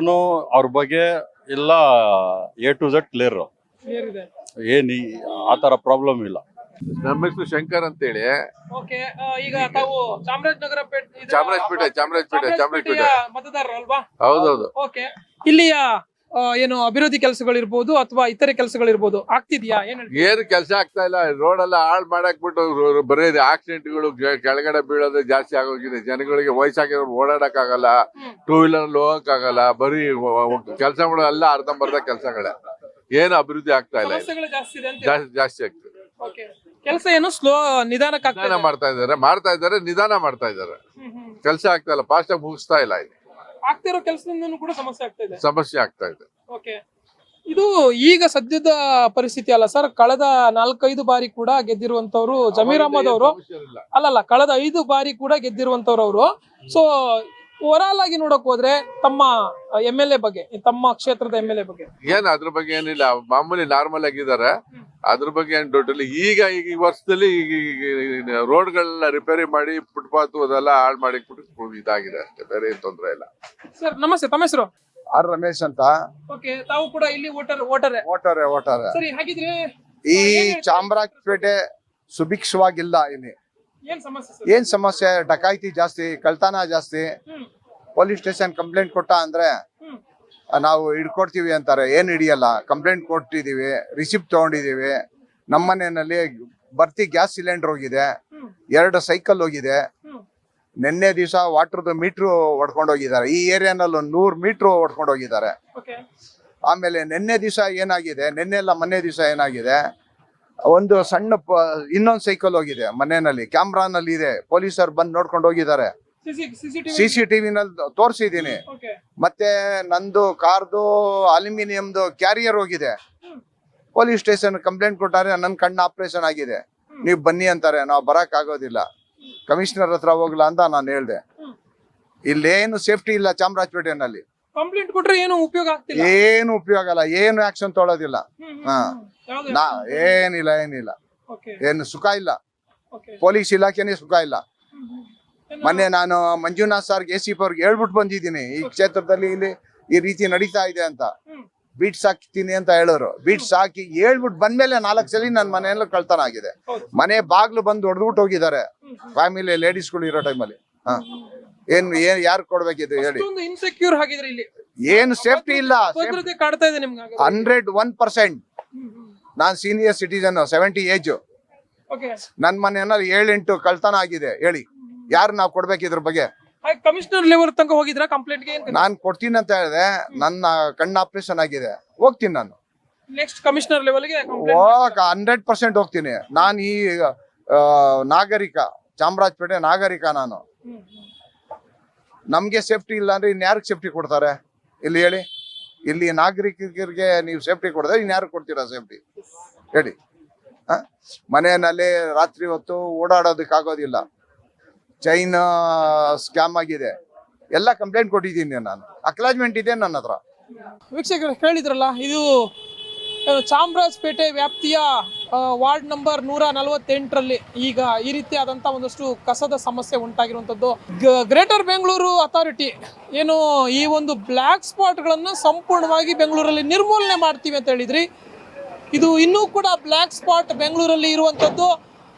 ಅವ್ರ ಬಗ್ಗೆ ಎಲ್ಲ ಎ ಟು ಝೆಡ್ ಕ್ಲಿಯರ್ ಏನಿದೆ ಏನ್ ಈ- ಆ ತರ ಪ್ರಾಬ್ಲಮ್ ಇಲ್ಲ. ನಮ್ಮ ಹೆಸರು ಶಂಕರ್ ಅಂತೇಳಿ. ಓಕೆ ಈಗ ತಾವು ಚಾಮರಾಜನಗರ ಪೇಟೆ ಇದು- ಚಾಮರಾಜಪೇಟೆ ಚಾಮರಾಜಪೇಟೆ ಚಾಮರಾಜಪೇಟೆ. ಮತದಾರರು ಅಲ್ವಾ ಹೌದೌದು. ಓಕೆ ಇಲ್ಲಿಯ ಏನು ಅಭಿವೃದ್ಧಿ ಕೆಲಸಗಳಿರ್ಬೋದು ಅಥವಾ ಇತರೆ ಕೆಲಸಗಳಿರ್ಬೋದು ಆಗ್ತಿದ್ಯಾ? ಏನ್ ಕೆಲಸ ಆಗ್ತಾ ಇಲ್ಲ. ರೋಡ್ ಎಲ್ಲ ಹಾಳು ಮಾಡಕ್ ಬಿಟ್ಟು ಬರೀ ಆಕ್ಸಿಡೆಂಟ್ಗಳು ಕೆಳಗಡೆ ಬೀಳೋದು ಜಾಸ್ತಿ ಆಗೋಗಿದೆ. ಜನಗಳಿಗೆ ವಯಸ್ಸಾಗಿರೋರು ಓಡಾಡಕ್ ಆಗಲ್ಲ ಟೂ ವೀಲರ್ ಹೋಗಕ್ ಆಗಲ್ಲ ಬರೀ ಕೆಲಸ ಎಲ್ಲ ಅರ್ಧಂಬರ್ಧ ಕೆಲಸಗಳೇ. ಏನು ಅಭಿವೃದ್ಧಿ ಆಗ್ತಾ ಇಲ್ಲ. ಸಮಸ್ಯೆಗಳು ಜಾಸ್ತಿ ಇದೆ ಅಂತ ಜಾಸ್ತಿ ಜಾಸ್ತಿ ಆಗ್ತದೆ ಕೆಲಸ ಏನು ಸ್ಲೋ ನಿಧಾನಕ್ಕೆ ಆಗ್ತಾ ನಿಧಾನ ಇದೆ. ಮಾಡ್ತಾ ಇದ್ದಾರೆ ಮಾಡ್ತಾ ಇದ್ದಾರೆ ನಿಧಾನ ಮಾಡ್ತಾ ಹ್ಮ್. ಕೆಲಸ ಆಗ್ತಾ ಇಲ್ಲ ಫಾಸ್ಟ್ ಆಗಿ ಮುಗಿಸ್ತಾ ಇಲ್ಲ ಇಲ್ಲಿ. ಆಗ್ತಿರೋ ಕೆಲಸದಿಂದನೂ ಕೂಡ ಸಮಸ್ಯೆ ಆಗ್ತಾ ಇದೆ? ಸಮಸ್ಯೆ ಆಗ್ತಾ ಇದೆ. ಓಕೆ. ಇದು ಈಗ ಸದ್ಯದ ಪರಿಸ್ಥಿತಿ ಅಲ್ಲ ಸರ್? ಕಳೆದ ನಾಲ್ಕೈದು ಬಾರಿ ಕೂಡ ಗೆದ್ದಿರುವಂತವ್ರು ಜಮೀರ್ ಅಹಮದ್ ಅವರು. ಅಲ್ಲಲ್ಲ ಕಳೆದ ಐದು ಬಾರಿ ಕೂಡ ಗೆದ್ದಿರುವಂತವ್ರು ಅವರು. ಸೊ ಓವರಾಲ್ ಆಗಿ ನೋಡಕ್ ಹೋದ್ರೆ ತಮ್ಮ ಎಂ ಎಲ್ ಎ ಬಗ್ಗೆ ತಮ್ಮ ಕ್ಷೇತ್ರದ ಎಂ ಎಲ್ ಎ ಬಗ್ಗೆ. ಏನ್ ಅದ್ರ ಬಗ್ಗೆ ಏನಿಲ್ಲ ಮಾಮೂಲಿ ನಾರ್ಮಲ್ ಆಗಿದ್ದಾರೆ. ಅದ್ರ ಬಗ್ಗೆ ಏನ್ ಟೋಟಲಿ ಈಗ ಈಗ ಈ ವರ್ಷದಲ್ಲಿ ಈಗ ರೋಡ್ಗಳನ್ನ ರಿಪೇರಿ ಮಾಡಿ ಫುಟ್ಪಾತ್ ಅದೆಲ್ಲ ಹಾಳು ಮಾಡಿ ಇದಾಗಿದೆ ಅಷ್ಟೇ ಬೇರೆ ಏನ್ ತೊಂದ್ರೆ ಇಲ್ಲ. ಸರ್ ನಮಸ್ತೆ ತಮ್ಮ ಹೆಸರು? ಆರ್ ರಮೇಶ್ ಅಂತ. ಓಕೆ ತಾವು ಕೂಡ ಇಲ್ಲಿ ಓಟರ್ ಓಟರ್ ಓಟಾರೆ ಓಟಾರೆ ಸರಿ ಹಾಗಿದ್ರೆ ಈ ಚಾಮರಾಜಪೇಟೆ ಸುಭಿಕ್ಷವಾಗಿಲ್ಲ ಇಲ್ಲಿ. ಏನ್ ಸಮಸ್ಯೆ ಸರ್ ಏನ್ ಸಮಸ್ಯೆ? ಡಕಾಯಿತಿ ಜಾಸ್ತಿ ಕಳ್ತನ ಜಾಸ್ತಿ. ಪೊಲೀಸ್ ಸ್ಟೇಷನ್ ಕಂಪ್ಲೇಂಟ್ ಕೊಟ್ಟ ಅಂದ್ರೆ ನಾವು ಹಿಡ್ಕೊಡ್ತೀವಿ ಅಂತಾರೆ. ಏನ್ ಹಿಡಿಯಲ್ಲ? Complaint ಕೊಟ್ಟಿದೀವಿ receipt ತಗೊಂಡಿದೀವಿ. ನಮ್ಮನೆಯಲ್ಲಿ ಬರ್ತಿ ಗ್ಯಾಸ್ ಸಿಲಿಂಡರ್ ಹೋಗಿದೆ. ಎರಡು ಸೈಕಲ್ ಹೋಗಿದೆ. ನಿನ್ನೆ ದಿವಸ ವಾಟರ್ದು ಮೀಟ್ರು ಹೊಡ್ಕೊಂಡು ಹೋಗಿದ್ದಾರೆ. ಈ ಏರಿಯಾನಲ್ಲಿ ಒಂದು ನೂರು ಮೀಟ್ರು ಹೊಡ್ಕೊಂಡು ಹೋಗಿದ್ದಾರೆ. ಆಮೇಲೆ ನಿನ್ನೆ ದಿವಸ ಏನಾಗಿದೆ? ನಿನ್ನೆ ಎಲ್ಲ ಮೊನ್ನೆ ದಿವಸ ಏನಾಗಿದೆ? ಒಂದು ಸಣ್ಣ ಇನ್ನೊಂದು ಸೈಕಲ್ ಹೋಗಿದೆ ಮನೆಯಲ್ಲಿ. ಕ್ಯಾಮ್ರಾನಲ್ಲಿ ಇದೆ. ಪೊಲೀಸರು ಬಂದು ನೋಡ್ಕೊಂಡು ಹೋಗಿದ್ದಾರೆ. ಸಿ ಸಿ ಟಿವಿನಲ್ಲಿ ತೋರಿಸಿದ್ದೀನಿ. ಮತ್ತೆ ನಂದು ಕಾರ್ದು ಅಲ್ಯೂಮಿನಿಯಂದು ಕ್ಯಾರಿಯರ್ ಹೋಗಿದೆ. ಪೊಲೀಸ್ ಸ್ಟೇಷನ್ ಕಂಪ್ಲೇಂಟ್ ಕೊಟ್ಟಾರೆ ನನ್ನ ಕಣ್ಣು ಆಪರೇಷನ್ ಆಗಿದೆ. ನೀವು ಬನ್ನಿ ಅಂತಾರೆ ನಾವು ಬರಕ್ ಆಗೋದಿಲ್ಲ ಕಮಿಷನರ್ ಹತ್ರ ಹೋಗ್ಲಾ ಅಂತ ನಾನು ಹೇಳ್ದೆ. ಇಲ್ಲೇನು ಸೇಫ್ಟಿ ಇಲ್ಲ ಚಾಮರಾಜಪೇಟೆಯಲ್ಲಿ. ಕಂಪ್ಲೇಂಟ್ ಕೊಟ್ರೆ ಏನು ಉಪಯೋಗ ಏನು ಉಪಯೋಗ ಇಲ್ಲ ಏನು ಆಕ್ಷನ್ ನಾ ಏನಿಲ್ಲ ಏನಿಲ್ಲ. ಏನು ಸುಖ ಇಲ್ಲ. ಪೊಲೀಸ್ ಇಲಾಖೆನೇ ಸುಖ ಇಲ್ಲ. ಮೊನ್ನೆ ನಾನು ಮಂಜುನಾಥ್ ಸರ್ ಎ ಸಿ ಅವ್ರಿಗೆ ಹೇಳ್ಬಿಟ್ಟು ಬಂದಿದ್ದೀನಿ ಈ ಕ್ಷೇತ್ರದಲ್ಲಿ ಇಲ್ಲಿ ಈ ರೀತಿ ನಡೀತಾ ಇದೆ ಅಂತ. ಬೀಟ್ಸ್ ಹಾಕ್ತೀನಿ ಅಂತ ಹೇಳೋರು. ಬೀಟ್ಸ್ ಹಾಕಿ ಹೇಳ್ಬಿಟ್ಟು ಬಂದ್ಮೇಲೆ ನಾಲ್ಕು ಸಲ ನನ್ನ ಮನೆಯಲ್ಲೂ ಕಳ್ತನ ಆಗಿದೆ. ಮನೆ ಬಾಗ್ಲು ಬಂದು ಹೊಡೆದ್ಬಿಟ್ಟು ಹೋಗಿದ್ದಾರೆ. ಫ್ಯಾಮಿಲಿ ಲೇಡೀಸ್ಗಳು ಇರೋ ಟೈಮಲ್ಲಿ ಹಾ. ಏನ್ ಏನ್ ಯಾರು ಕೊಡ್ಬೇಕಿತ್ತು ಹೇಳಿ. ಏನ್ ಇನ್ಸೆಕ್ಯೂರ್ ಇಲ್ಲಿ. ಏನು ಸೇಫ್ಟಿ ಇಲ್ಲ ಭದ್ರತೆ ಕಾಡ್ತಾ ಇದೆ ನಿಮ್ಗೆ ಹಾಗಾದ್ರೆ. Hundred one percent. ನಾನು ಸೀನಿಯರ್ ಸಿಟಿಸನ್ ಸೆವೆಂಟಿ ಏಜ್ ನನ್ ನನ್ನ ಮನೆಯಲ್ಲಿ ಏಳೆಂಟು ಕಳ್ತನ ಆಗಿದೆ ಹೇಳಿ. ಯಾರು ನಾವು ಕೊಡ್ಬೇಕು ಇದ್ರ ಬಗ್ಗೆ? ಕಮಿಷನರ್ ಲೆವೆಲ್ ತನಕ ಹೋಗಿದ್ರ ಕಂಪ್ಲೇಂಟ್ಗೆ ನಾನು ಕೊಡ್ತೀನಿ ಅಂತ ಹೇಳಿದೆ. ನನ್ನ ಕಣ್ಣು ಆಪರೇಷನ್ ಆಗಿದೆ. ಹೋಗ್ತೀನಿ ನಾನು. ನೆಕ್ಸ್ಟ್ ಕಮಿಷನರ್ ಲೆವೆಲ್ಗೆ ಹೋಗ ಹಂಡ್ರೆಡ್ ಪರ್ಸೆಂಟ್ ಹೋಗ್ತೀನಿ. ನಾನು ಈ ಆ, ನಾಗರಿಕ ಚಾಮರಾಜಪೇಟೆ ನಾಗರಿಕ ನಾನು. ನಮಗೆ ಸೇಫ್ಟಿ ಇಲ್ಲ ಅಂದ್ರೆ ಇನ್ಯಾರಿಗೆ ಸೇಫ್ಟಿ ಕೊಡ್ತಾರೆ? ಇಲ್ಲಿ ಹೇಳಿ. ಇಲ್ಲಿ ನಾಗರಿಕರಿಗೆ ನೀವು ಸೇಫ್ಟಿ ಕೊಡಿದ್ರೆ ಇನ್ಯಾರು ಕೊಡ್ತೀರಾ ಸೇಫ್ಟಿ ಹೇಳಿ. ಆ? ಮನೆಯಲ್ಲಿ ರಾತ್ರಿ ಹೊತ್ತು ಓಡಾಡೋದಕ್ಕಾಗೋದಿಲ್ಲ. ಚೈನ್ ಸ್ಕ್ಯಾಮ್ ಆಗಿದೆ. ಎಲ್ಲ ಕಂಪ್ಲೇಂಟ್ ಕೊಟ್ಟಿದ್ದೀನಿ ನಾನು. ಅಕ್ಲಾಜ್ಮೆಂಟ್ ಇದೆ ನನ್ನ ಹತ್ರ. ವೀಕ್ಷಕರು, ಹೇಳಿದ್ರಲ್ಲ, ಇದು ಚಾಮರಾಜಪೇಟೆ ವ್ಯಾಪ್ತಿಯ ವಾರ್ಡ್ ನಂಬರ್ ನೂರ ನಲವತ್ತೆಂಟರಲ್ಲಿ ಈಗ ಈ ರೀತಿಯಾದಂಥ ಒಂದಷ್ಟು ಕಸದ ಸಮಸ್ಯೆ ಉಂಟಾಗಿರುವಂಥದ್ದು ಗ್ರೇಟರ್ ಬೆಂಗಳೂರು ಅಥಾರಿಟಿ ಏನು, ಈ ಒಂದು ಬ್ಲ್ಯಾಕ್ ಸ್ಪಾಟ್ಗಳನ್ನು ಸಂಪೂರ್ಣವಾಗಿ ಬೆಂಗಳೂರಲ್ಲಿ ನಿರ್ಮೂಲನೆ ಮಾಡ್ತೀವಿ ಅಂತ ಹೇಳಿದ್ರಿ. ಇದು ಇನ್ನೂ ಕೂಡ ಬ್ಲ್ಯಾಕ್ ಸ್ಪಾಟ್ ಬೆಂಗಳೂರಲ್ಲಿ ಇರುವಂಥದ್ದು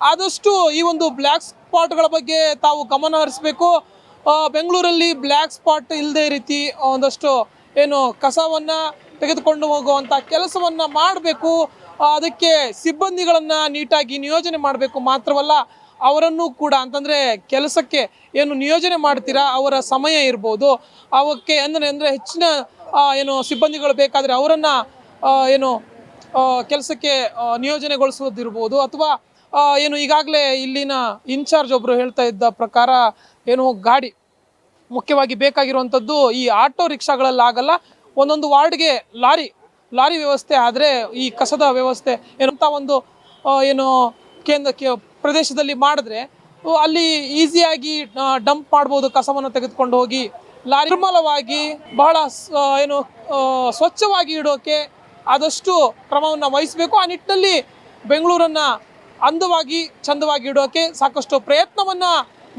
ಆದಷ್ಟು ಈ ಒಂದು ಬ್ಲ್ಯಾಕ್ ಸ್ಪಾಟ್ಗಳ ಬಗ್ಗೆ ತಾವು ಗಮನ ಹರಿಸಬೇಕು. ಬೆಂಗಳೂರಲ್ಲಿ ಬ್ಲ್ಯಾಕ್ ಸ್ಪಾಟ್ ಇಲ್ಲದೆ ರೀತಿ ಒಂದಷ್ಟು ಏನು ಕಸವನ್ನ ತೆಗೆದುಕೊಂಡು ಹೋಗುವಂಥ ಕೆಲಸವನ್ನ ಮಾಡಬೇಕು. ಅದಕ್ಕೆ ಸಿಬ್ಬಂದಿಗಳನ್ನು ನೀಟಾಗಿ ನಿಯೋಜನೆ ಮಾಡಬೇಕು ಮಾತ್ರವಲ್ಲ, ಅವರನ್ನು ಕೂಡ ಅಂತಂದ್ರೆ ಕೆಲಸಕ್ಕೆ ಏನು ನಿಯೋಜನೆ ಮಾಡ್ತೀರಾ, ಅವರ ಸಮಯ ಇರ್ಬೋದು. ಅವಕ್ಕೆ ಅಂದರೆ ಅಂದರೆ ಹೆಚ್ಚಿನ ಏನು ಸಿಬ್ಬಂದಿಗಳು ಬೇಕಾದರೆ ಅವರನ್ನು ಏನು ಕೆಲಸಕ್ಕೆ ನಿಯೋಜನೆಗೊಳಿಸೋದಿರ್ಬೋದು ಅಥವಾ ಏನು ಈಗಾಗಲೇ ಇಲ್ಲಿನ ಇನ್ಚಾರ್ಜ್ ಒಬ್ಬರು ಹೇಳ್ತಾ ಇದ್ದ ಪ್ರಕಾರ ಏನು ಗಾಡಿ ಮುಖ್ಯವಾಗಿ ಬೇಕಾಗಿರುವಂಥದ್ದು ಈ ಆಟೋ ರಿಕ್ಷಾಗಳಲ್ಲಾಗಲ್ಲ, ಒಂದೊಂದು ವಾರ್ಡ್ಗೆ ಲಾರಿ ಲಾರಿ ವ್ಯವಸ್ಥೆ ಆದರೆ ಈ ಕಸದ ವ್ಯವಸ್ಥೆ ಏನಂತ ಒಂದು ಏನು ಕೇಂದ್ರ ಪ್ರದೇಶದಲ್ಲಿ ಮಾಡಿದ್ರೆ ಅಲ್ಲಿ ಈಸಿಯಾಗಿ ಡಂಪ್ ಮಾಡ್ಬೋದು, ಕಸವನ್ನು ತೆಗೆದುಕೊಂಡು ಹೋಗಿ. ಲಾರಿ ನಿರ್ಮಲವಾಗಿ, ಬಹಳ ಏನು ಸ್ವಚ್ಛವಾಗಿ ಇಡೋಕೆ ಆದಷ್ಟು ಕ್ರಮವನ್ನು ವಹಿಸಬೇಕು. ಆ ನಿಟ್ಟಿನಲ್ಲಿ ಬೆಂಗಳೂರನ್ನ ಅಂದವಾಗಿ ಚಂದವಾಗಿ ಇಡೋಕೆ ಸಾಕಷ್ಟು ಪ್ರಯತ್ನವನ್ನ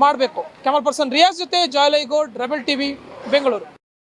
ಮಾಡಬೇಕು. ಕ್ಯಾಮರಾ ಪರ್ಸನ್ ರಿಯಾಜ್ ಜೊತೆ ಜಾಯ್ಲೈಗೌಡ್ ರೆಬಲ್ ಟಿವಿ ಬೆಂಗಳೂರು.